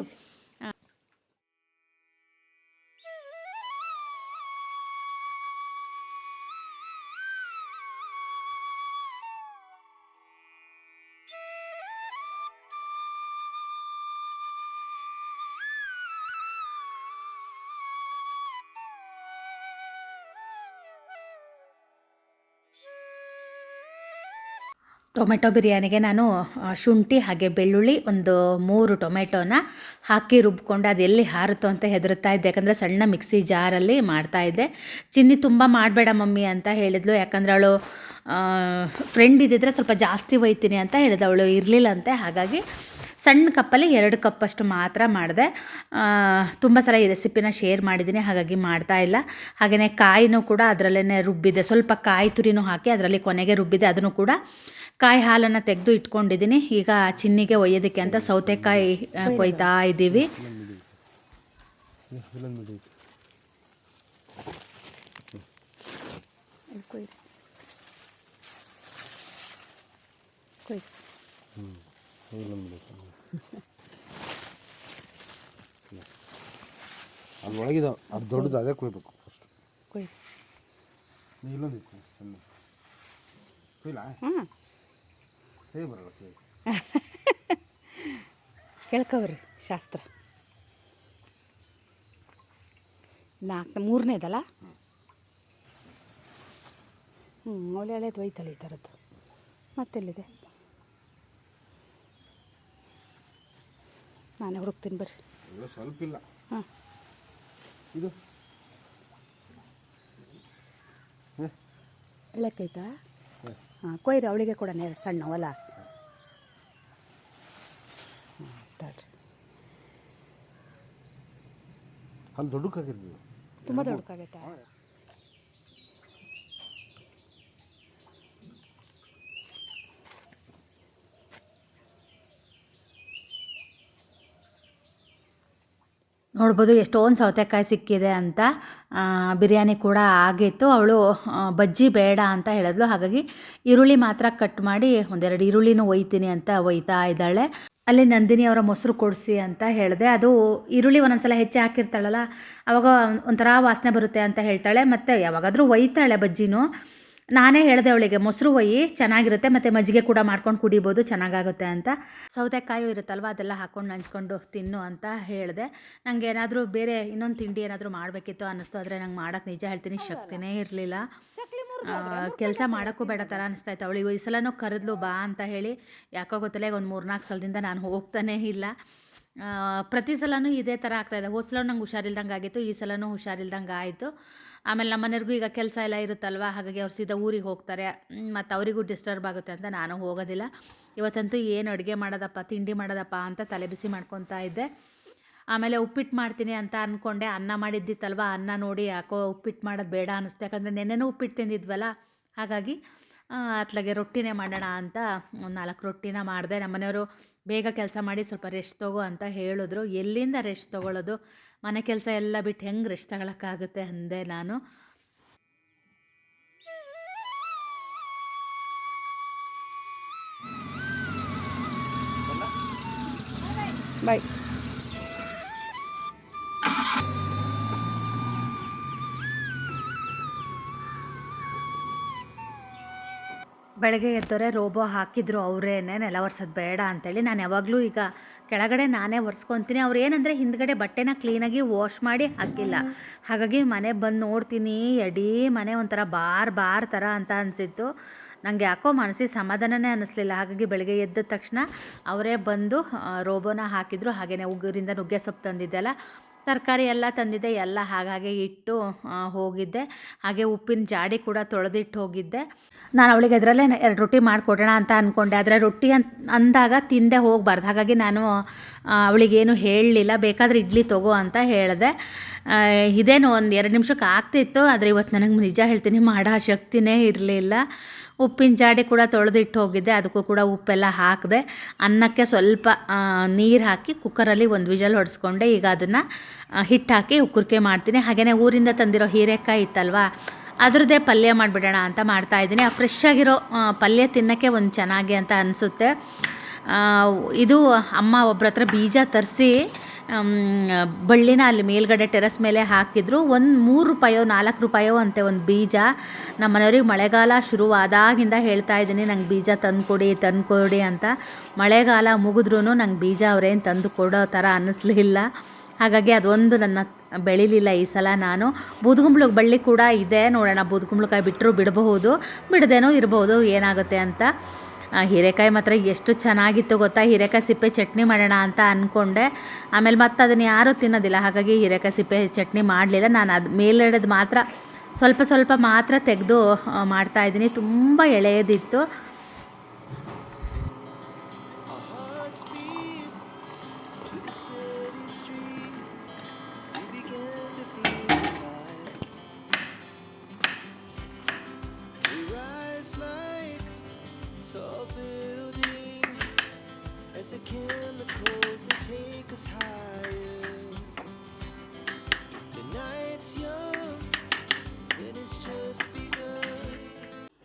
Speaker 1: ಟೊಮೆಟೊ ಬಿರಿಯಾನಿಗೆ ನಾನು ಶುಂಠಿ ಹಾಗೆ ಬೆಳ್ಳುಳ್ಳಿ ಒಂದು ಮೂರು ಟೊಮೆಟೊನ ಹಾಕಿ ರುಬ್ಕೊಂಡು ಅದು ಎಲ್ಲಿ ಹಾರುತ್ತೋ ಅಂತ ಹೆದರುತ್ತಾ ಇದ್ದೆ. ಯಾಕಂದರೆ ಸಣ್ಣ ಮಿಕ್ಸಿ ಜಾರಲ್ಲಿ ಮಾಡ್ತಾ ಇದ್ದೆ. ಚಿನ್ನಿ ತುಂಬ ಮಾಡಬೇಡ ಮಮ್ಮಿ ಅಂತ ಹೇಳಿದ್ಲು. ಯಾಕಂದರೆ ಅವಳು ಫ್ರೆಂಡ್ ಇದ್ದಿದ್ರೆ ಸ್ವಲ್ಪ ಜಾಸ್ತಿ ಒಯ್ತೀನಿ ಅಂತ ಹೇಳಿದ್ಲು. ಅವಳು ಇರಲಿಲ್ಲಂತೆ ಹಾಗಾಗಿ ಸಣ್ಣ ಕಪ್ಪಲ್ಲಿ ಎರಡು ಕಪ್ಪಷ್ಟು ಮಾತ್ರ ಮಾಡಿದೆ. ತುಂಬ ಸಲ ಈ ರೆಸಿಪಿನ ಶೇರ್ ಮಾಡಿದ್ದೀನಿ ಹಾಗಾಗಿ ಮಾಡ್ತಾ ಇಲ್ಲ. ಹಾಗೆಯೇ ಕಾಯಿನೂ ಕೂಡ ಅದರಲ್ಲೇ ರುಬ್ಬಿದೆ. ಸ್ವಲ್ಪ ಕಾಯಿ ತುರಿನೂ ಹಾಕಿ ಅದರಲ್ಲಿ ಕೊನೆಗೆ ರುಬ್ಬಿದೆ. ಅದನ್ನು ಕೂಡ ಕಾಯಿ ಹಾಲನ್ನು ತೆಗೆದು ಇಟ್ಕೊಂಡಿದ್ದೀನಿ. ಈಗ ಚಿನ್ನಿಗೆ ಒಯ್ಯೋದಕ್ಕೆ ಅಂತ ಸೌತೆಕಾಯಿ ಕೊಯ್ತಾ ಇದ್ದೀವಿ.
Speaker 3: ಹ್ಞೂ
Speaker 4: ಕೊಯ್ ಕೊಯ್
Speaker 3: ಅದು ಒಳಗಿದ ಅದು ದೊಡ್ಡದು ಅದೇ ಕೊಯ್ಬೇಕು ಫಸ್ಟ್
Speaker 4: ಕೊಯ್.
Speaker 3: ಇಲ್ಲೊಂದು ಇತ್ತು ಸಣ್ಣ. ಕೊಯ್ಲಾ?
Speaker 4: ಹಾಂ
Speaker 3: ಹೇ ಬರಲ್ಲ ಕೊಯ್
Speaker 4: ಕೇಳ್ಕೊವ್ರಿ ಶಾಸ್ತ್ರ. ನಾಲ್ಕು ಮೂರನೇದಲ್ಲ? ಹ್ಞೂ ಒಳ್ಳೆ ಒಳ್ಳೆದು ಒಯ್ತಾಳೆ ಈ ಥರದ್ದು ಮತ್ತೆಲ್ಲಿದೆ? ನಾನೇ ಹುಡುಕ್ತೀನಿ ಬರ್ರಿ.
Speaker 3: ಇಲ್ಲ ಸ್ವಲ್ಪ ಇಲ್ಲ
Speaker 4: ಹಾಂ.
Speaker 3: ಇದು.
Speaker 4: ಎಳಕ್ಕೈತಾ ಹಾಂ ಕೊಯ್ರಿ ಅವಳಿಗೆ ಕೂಡ ಎರಡು ಸಣ್ಣವಲ್ಲ ಹೊಲ. ತಡ್ರಿ.
Speaker 3: ಅಲ್ಲಿ ದೊಡ್ಡಕ್ಕಾಗಿರ್ಬೋದು
Speaker 4: ತುಂಬ ದೊಡ್ಡಕ್ಕಾಗೈತಾ
Speaker 1: ನೋಡ್ಬೋದು ಎಷ್ಟೊಂದು ಸೌತೆಕಾಯಿ ಸಿಕ್ಕಿದೆ ಅಂತ ಬಿರಿಯಾನಿ ಕೂಡ ಆಗಿತ್ತು. ಅವಳು ಬಜ್ಜಿ ಬೇಡ ಅಂತ ಹೇಳಿದ್ಲು. ಹಾಗಾಗಿ ಈರುಳ್ಳಿ ಮಾತ್ರ ಕಟ್ ಮಾಡಿ ಒಂದೆರಡು ಈರುಳ್ಳಿನೂ ಒಯ್ತೀನಿ ಅಂತ ಒಯ್ತಾ ಇದ್ದಾಳೆ. ಅಲ್ಲಿ ನಂದಿನಿ ಅವರ ಮೊಸರು ಕೊಡಿಸಿ ಅಂತ ಹೇಳಿದೆ. ಅದು ಈರುಳ್ಳಿ ಒಂದೊಂದ್ಸಲ ಹೆಚ್ಚು ಹಾಕಿರ್ತಾಳಲ್ಲ, ಅವಾಗ ಒಂಥರ ವಾಸನೆ ಬರುತ್ತೆ ಅಂತ ಹೇಳ್ತಾಳೆ. ಮತ್ತು ಯಾವಾಗಾದರೂ ಒಯ್ತಾಳೆ ಬಜ್ಜಿನೂ. ನಾನೇ ಹೇಳಿದೆ ಅವಳಿಗೆ ಮೊಸರು ಒಯ್ಯಿ ಚೆನ್ನಾಗಿರುತ್ತೆ ಮತ್ತು ಮಜ್ಜಿಗೆ ಕೂಡ ಮಾಡ್ಕೊಂಡು ಕುಡಿಬೋದು ಚೆನ್ನಾಗಾಗುತ್ತೆ ಅಂತ. ಸೌತೆಕಾಯಿ ಇರುತ್ತಲ್ವ ಅದೆಲ್ಲ ಹಾಕ್ಕೊಂಡು ನಂಚ್ಕೊಂಡು ತಿನ್ನು ಅಂತ ಹೇಳಿದೆ. ನನಗೆ ಏನಾದರೂ ಬೇರೆ ಇನ್ನೊಂದು ತಿಂಡಿ ಏನಾದರೂ ಮಾಡಬೇಕಿತ್ತು ಅನ್ನಿಸ್ತು ಆದರೆ ನಂಗೆ ಮಾಡೋಕ್ಕೆ ನಿಜ ಹೇಳ್ತೀನಿ ಶಕ್ತಿನೇ ಇರಲಿಲ್ಲ. ಕೆಲಸ ಮಾಡೋಕ್ಕೂ ಬೇಡ ಥರ ಅನಿಸ್ತಾ ಇತ್ತು ಅವಳಿಗೆ. ಈ ಸಲನೂ ಕರೆದ್ಲು ಬಾ ಅಂತ ಹೇಳಿ. ಯಾಕೋ ಗೊತ್ತಿಲ್ಲ ಈಗ ಒಂದು ಮೂರ್ನಾಲ್ಕು ಸಲದಿಂದ ನಾನು ಹೋಗ್ತಾನೇ ಇಲ್ಲ. ಪ್ರತಿ ಸಲನೂ ಇದೇ ಥರ ಆಗ್ತಾಯಿದೆ ಹೋದ ಸಲ ನಂಗೆ ಹುಷಾರಿಲ್ದಂಗೆ ಆಗಿತ್ತು ಈ ಸಲನೂ ಹುಷಾರಿಲ್ದಂಗೆ ಆಯಿತು. ಆಮೇಲೆ ನಮ್ಮ ಮನೆಯವ್ರಿಗೂ ಈಗ ಕೆಲಸ ಎಲ್ಲ ಇರುತ್ತಲ್ವ? ಹಾಗಾಗಿ ಅವ್ರು ಸೀದಾ ಊರಿಗೆ ಹೋಗ್ತಾರೆ. ಮತ್ತು ಅವರಿಗೂ ಡಿಸ್ಟರ್ಬ್ ಆಗುತ್ತೆ ಅಂತ ನಾನು ಹೋಗೋದಿಲ್ಲ. ಇವತ್ತಂತೂ ಏನು ಅಡುಗೆ ಮಾಡೋದಪ್ಪ, ತಿಂಡಿ ಮಾಡೋದಪ್ಪ ಅಂತ ತಲೆ ಬಿಸಿ ಮಾಡ್ಕೊತಾ ಇದ್ದೆ. ಆಮೇಲೆ ಉಪ್ಪಿಟ್ಟು ಮಾಡ್ತೀನಿ ಅಂತ ಅಂದ್ಕೊಂಡೆ ಅನ್ನ ಮಾಡಿದ್ದಿತ್ತಲ್ವ? ಅನ್ನ ನೋಡಿ ಯಾಕೋ ಉಪ್ಪಿಟ್ಟು ಮಾಡೋದು ಬೇಡ ಅನ್ನಿಸ್ತು ಯಾಕಂದರೆ ನೆನ್ನೆನೂ ಉಪ್ಪಿಟ್ಟು ತಿಂದಿದ್ವಲ್ಲ? ಹಾಗಾಗಿ ಅತ್ಲಾಗೆ ರೊಟ್ಟಿನೇ ಮಾಡೋಣ ಅಂತ ಒಂದು ನಾಲ್ಕು ರೊಟ್ಟಿನ ಮಾಡಿದೆ. ನಮ್ಮನೆಯವರು ಬೇಗ ಕೆಲಸ ಮಾಡಿ ಸ್ವಲ್ಪ ರೆಸ್ಟ್ ತಗೋ ಅಂತ ಹೇಳಿದ್ರು. ಎಲ್ಲಿಂದ ರೆಸ್ಟ್ ತೊಗೊಳ್ಳೋದು ಮನೆ ಕೆಲಸ ಎಲ್ಲ ಬಿಟ್ಟು ಹೆಂಗೆ ರೆಸ್ಟ್ ತಗೊಳಕ್ಕಾಗುತ್ತೆ ಅಂದೆ ನಾನು.
Speaker 5: ಬಾಯ್
Speaker 1: ಬೆಳಗ್ಗೆ ಎದ್ದೋರೆ ರೋಬೋ ಹಾಕಿದ್ರು ಅವರೇನೆ ನೆಲ ಒರ್ಸೋದು ಬೇಡ ಅಂತೇಳಿ. ನಾನು ಯಾವಾಗಲೂ ಈಗ ಕೆಳಗಡೆ ನಾನೇ ಒರೆಸ್ಕೊತೀನಿ. ಅವ್ರು ಏನಂದರೆ ಹಿಂದ್ಗಡೆ ಬಟ್ಟೆನ ಕ್ಲೀನಾಗಿ ವಾಶ್ ಮಾಡಿ ಹಾಕಿಲ್ಲ. ಹಾಗಾಗಿ ಮನೆ ಬಂದು ನೋಡ್ತೀನಿ, ಎಡೀ ಮನೆ ಒಂಥರ ಬಾರ್ ಬಾರ್ ಥರ ಅಂತ ಅನಿಸಿತ್ತು. ನನಗೆ ಯಾಕೋ ಮನಸ್ಸಿಗೆ ಸಮಾಧಾನನೇ ಅನ್ನಿಸ್ಲಿಲ್ಲ ಹಾಗಾಗಿ ಬೆಳಗ್ಗೆ ಎದ್ದ ತಕ್ಷಣ ಅವರೇ ಬಂದು ರೋಬೋನ ಹಾಕಿದ್ರು. ಹಾಗೆಯೇ ಉಗುರಿಂದ ನುಗ್ಗೆ ಸೊಪ್ಪು ತಂದಿದ್ದೆಲ್ಲ. ತರಕಾರಿ ಎಲ್ಲ ತಂದಿದ್ದೆ, ಎಲ್ಲ ಹಾಗಾಗಿ ಇಟ್ಟು ಹೋಗಿದ್ದೆ. ಹಾಗೆ ಉಪ್ಪಿನ ಜಾಡಿ ಕೂಡ ತೊಳೆದಿಟ್ಟು ಹೋಗಿದ್ದೆ. ನಾನು ಅವಳಿಗೆ ಅದರಲ್ಲೇ ಎರಡು ರೊಟ್ಟಿ ಮಾಡಿಕೊಡೋಣ ಅಂತ ಅಂದ್ಕೊಂಡೆ ಆದರೆ ರೊಟ್ಟಿ ಅಂತ ಅಂದಾಗ ತಿಂದೆ ಹೋಗಬಾರ್ದು. ಹಾಗಾಗಿ ನಾನು ಅವಳಿಗೇನು ಹೇಳಲಿಲ್ಲ. ಬೇಕಾದರೆ ಇಡ್ಲಿ ತಗೋ ಅಂತ ಹೇಳಿದೆ. ಇದೇನು ಒಂದು ಎರಡು ನಿಮಿಷಕ್ಕೆ ಆಗ್ತಿತ್ತು. ಆದರೆ ಇವತ್ತು ನನಗೆ ನಿಜ ಹೇಳ್ತೀನಿ, ಮಾಡೋ ಶಕ್ತಿನೇ ಇರಲಿಲ್ಲ. ಉಪ್ಪಿನ ಜಾಡಿ ಕೂಡ ತೊಳೆದಿಟ್ಟು ಹೋಗಿದ್ದೆ. ಅದಕ್ಕೂ ಕೂಡ ಉಪ್ಪೆಲ್ಲ ಹಾಕಿದೆ. ಅನ್ನಕ್ಕೆ ಸ್ವಲ್ಪ ನೀರು ಹಾಕಿ ಕುಕ್ಕರಲ್ಲಿ ಒಂದು ವಿಜಲ್ ಹೊಡೆಸ್ಕೊಂಡೆ. ಈಗ ಅದನ್ನು ಹಿಟ್ಟು ಹಾಕಿ ಉಕ್ಕುರ್ಕೆ ಮಾಡ್ತೀನಿ. ಹಾಗೆಯೇ ಊರಿಂದ ತಂದಿರೋ ಹೀರೆಕಾಯಿ ಇತ್ತಲ್ವಾ, ಅದರದ್ದೇ ಪಲ್ಯ ಮಾಡಿಬಿಡೋಣ ಅಂತ ಮಾಡ್ತಾಯಿದ್ದೀನಿ ಆ ಫ್ರೆಶ್ ಆಗಿರೋ ಪಲ್ಯ ತಿನ್ನೋಕ್ಕೆ ಒಂದು ಚೆನ್ನಾಗಿ ಅಂತ ಅನಿಸುತ್ತೆ. ಇದು ಅಮ್ಮ ಒಬ್ಬರ ಬೀಜ ತರಿಸಿ ಬಳ್ಳಿನ ಅಲ್ಲಿ ಮೇಲ್ಗಡೆ ಟೆರೆಸ್ ಮೇಲೆ ಹಾಕಿದ್ರು. ಒಂದು ಮೂರು ರೂಪಾಯೋ, ನಾಲ್ಕು ರೂಪಾಯೋ ಅಂತೆ ಒಂದು ಬೀಜ. ನಮ್ಮ ಮನೆಯವ್ರಿಗೆ ಮಳೆಗಾಲ ಶುರುವಾದಾಗಿಂದ ಹೇಳ್ತಾ ಇದ್ದೀನಿ, ನಂಗೆ ಬೀಜ ತಂದುಕೊಡಿ ತಂದುಕೊಡಿ ಅಂತ. ಮಳೆಗಾಲ ಮುಗಿದ್ರೂ ನಂಗೆ ಬೀಜ ಅವ್ರೇನು ತಂದು ಕೊಡೋ ಥರ ಅನ್ನಿಸ್ಲಿಲ್ಲ. ಹಾಗಾಗಿ ಅದೊಂದು ನನ್ನ ಬೆಳಿಲಿಲ್ಲ ಈ ಸಲ ನಾನು. ಬೂದುಗುಂಬ್ಳಕ್ಕೆ ಬಳ್ಳಿ ಕೂಡ ಇದೆ, ನೋಡೋಣ ಬೂದುಗುಂಬ್ಳಕಾಯಿ ಬಿಟ್ಟರು ಬಿಡಬಹುದು, ಬಿಡದೇನೋ ಇರಬಹುದು ಏನಾಗುತ್ತೆ ಅಂತ. ಹೀರೆಕಾಯಿ ಮಾತ್ರ ಎಷ್ಟು ಚೆನ್ನಾಗಿತ್ತು ಗೊತ್ತಾ? ಹೀರೆಕಾಯಿ ಸಿಪ್ಪೆ ಚಟ್ನಿ ಮಾಡೋಣ ಅಂತ ಅಂದ್ಕೊಂಡೆ ಆಮೇಲೆ ಮತ್ತೆ ಅದನ್ನು ಯಾರೂ ತಿನ್ನೋದಿಲ್ಲ. ಹಾಗಾಗಿ ಹೀರೆಕಾಯಿ ಸಿಪ್ಪೆ ಚಟ್ನಿ ಮಾಡಲಿಲ್ಲ. ನಾನು ಅದು ಮೇಲೆಡೋದು ಮಾತ್ರ ಸ್ವಲ್ಪ ಸ್ವಲ್ಪ ಮಾತ್ರ ತೆಗೆದು ಮಾಡ್ತಾಯಿದ್ದೀನಿ ತುಂಬ ಎಳೆಯದಿತ್ತು.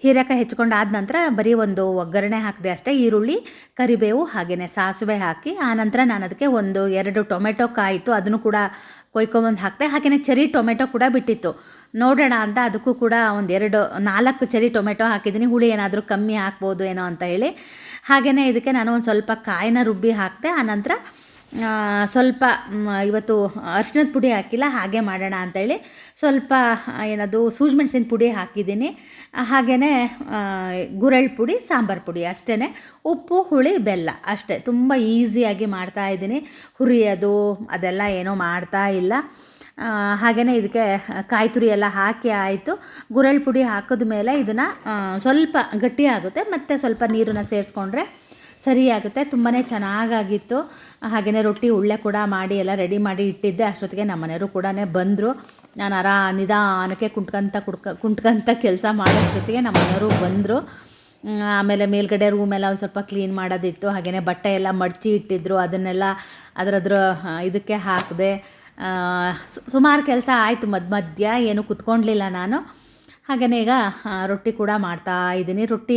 Speaker 1: ಹೀರೆಕಾಯಿ ಹೆಚ್ಕೊಂಡು ಆದ ನಂತರ ಬರೀ ಒಂದು ಒಗ್ಗರಣೆ ಹಾಕಿದೆ ಅಷ್ಟೇ, ಈರುಳ್ಳಿ, ಕರಿಬೇವು ಹಾಗೆಯೇ ಸಾಸಿವೆ ಹಾಕಿ ಆನಂತರ ನಾನು ಅದಕ್ಕೆ ಒಂದು ಎರಡು ಟೊಮೆಟೊ ಕಾಯಿತು ಅದನ್ನು ಕೂಡ ಕೊಯ್ಕೊಂಬಂದು ಹಾಕಿದೆ ಹಾಗೆಯೇ ಚರಿ ಟೊಮೆಟೊ ಕೂಡ ಬಿಟ್ಟಿತ್ತು. ನೋಡೋಣ ಅಂತ ಅದಕ್ಕೂ ಕೂಡ ಒಂದು ಎರಡು, ನಾಲ್ಕು ಚರಿ ಟೊಮೆಟೊ ಹಾಕಿದ್ದೀನಿ, ಹುಳಿ ಏನಾದರೂ ಕಮ್ಮಿ ಹಾಕ್ಬೋದು ಏನೋ ಅಂತ ಹೇಳಿ. ಹಾಗೆಯೇ ಇದಕ್ಕೆ ನಾನು ಒಂದು ಸ್ವಲ್ಪ ಕಾಯಿನ ರುಬ್ಬಿ ಹಾಕಿದೆ ಆನಂತರ ಸ್ವಲ್ಪ ಇವತ್ತು ಅರ್ಶಿನದ ಪುಡಿ ಹಾಕಿಲ್ಲ, ಹಾಗೆ ಮಾಡೋಣ ಅಂತೇಳಿ ಸ್ವಲ್ಪ ಏನದು ಸೂಜಿ ಸೂಜ್ಮೆಣಸಿನ ಪುಡಿ ಹಾಕಿದ್ದೀನಿ. ಹಾಗೆಯೇ ಗುರೆಳ್ಳು ಪುಡಿ, ಸಾಂಬಾರು ಪುಡಿ ಅಷ್ಟೇ ಉಪ್ಪು, ಹುಳಿ, ಬೆಲ್ಲ ಅಷ್ಟೇ. ತುಂಬ ಈಸಿಯಾಗಿ ಮಾಡ್ತಾಯಿದ್ದೀನಿ ಹುರಿಯೋದು, ಅದೆಲ್ಲ ಏನೂ ಮಾಡ್ತಾ ಇಲ್ಲ. ಹಾಗೆಯೇ ಇದಕ್ಕೆ ಕಾಯಿ ತುರಿ ಎಲ್ಲ ಹಾಕಿ ಆಯಿತು. ಗುರೆಳ್ಳು ಪುಡಿ ಹಾಕಿದ ಮೇಲೆ ಇದನ್ನು ಸ್ವಲ್ಪ ಗಟ್ಟಿಯಾಗುತ್ತೆ ಮತ್ತು ಸ್ವಲ್ಪ ನೀರನ್ನು ಸೇರಿಸ್ಕೊಂಡ್ರೆ ಸರಿಯಾಗುತ್ತೆ ತುಂಬಾ ಚೆನ್ನಾಗಾಗಿತ್ತು. ಹಾಗೆಯೇ ರೊಟ್ಟಿ, ಉಳ್ಳೆ ಕೂಡ ಮಾಡಿ ಎಲ್ಲ ರೆಡಿ ಮಾಡಿ ಇಟ್ಟಿದ್ದೆ. ಅಷ್ಟೊತ್ತಿಗೆ ನಮ್ಮ ಮನೆಯವರು ಕೂಡ ಬಂದರು. ನಾನು ಅರ ನಿಧಾನಕ್ಕೆ ಕುಂಟ್ಕಂತ ಕುಡ್ಕ ಕುಂಟ್ಕಂತ ಕೆಲಸ ಮಾಡೋಷ್ಟೊತ್ತಿಗೆ ನಮ್ಮ ಮನೆಯವರು ಬಂದರು. ಆಮೇಲೆ ಮೇಲ್ಗಡೆ ರೂಮೆಲ್ಲ ಒಂದು ಸ್ವಲ್ಪ ಕ್ಲೀನ್ ಮಾಡೋದಿತ್ತು. ಹಾಗೆಯೇ ಬಟ್ಟೆ ಎಲ್ಲ ಮಡಚಿ ಇಟ್ಟಿದ್ರು. ಅದನ್ನೆಲ್ಲ ಅದರದ್ರ ಇದಕ್ಕೆ ಹಾಕಿದೆ. ಸುಮಾರು ಕೆಲಸ ಆಯಿತು ಮಧ್ಯ ಮಧ್ಯ. ಏನು ಕುತ್ಕೊಂಡ್ಲಿಲ್ಲ ನಾನು. ಹಾಗೆಯೇ ಈಗ ರೊಟ್ಟಿ ಕೂಡ ಮಾಡ್ತಾ ಇದ್ದೀನಿ. ರೊಟ್ಟಿ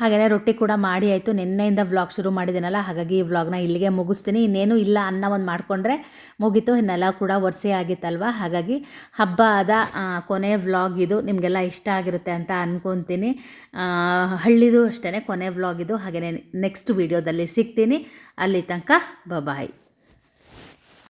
Speaker 1: ಹಾಗೆಯೇ ರೊಟ್ಟಿ ಕೂಡ ಮಾಡಿ ಆಯಿತು. ನಿನ್ನೆಯಿಂದ ವ್ಲಾಗ್ ಶುರು ಮಾಡಿದ್ದೀನಲ್ಲ ಹಾಗಾಗಿ ಈ ವ್ಲಾಗ್ನ ಇಲ್ಲಿಗೆ ಮುಗಿಸ್ತೀನಿ. ಇನ್ನೇನು ಇಲ್ಲ ಅನ್ನ ಒಂದು ಮಾಡಿಕೊಂಡ್ರೆ ಮುಗೀತು. ಇನ್ನೆಲ್ಲ ಕೂಡ ವರ್ಷೆ ಆಗಿತ್ತಲ್ವ? ಹಾಗಾಗಿ ಹಬ್ಬದ ಆದ ಕೊನೆ ವ್ಲಾಗ್ ಇದು. ನಿಮಗೆಲ್ಲ ಇಷ್ಟ ಆಗಿರುತ್ತೆ ಅಂತ ಅಂದ್ಕೊತೀನಿ ಹಳ್ಳಿದು ಅಷ್ಟೇ ಕೊನೆ ವ್ಲಾಗ್ ಇದು. ಹಾಗೆಯೇ ನೆಕ್ಸ್ಟ್ ವೀಡಿಯೋದಲ್ಲಿ ಸಿಗ್ತೀನಿ. ಅಲ್ಲಿ ತನಕ ಬಾಯ್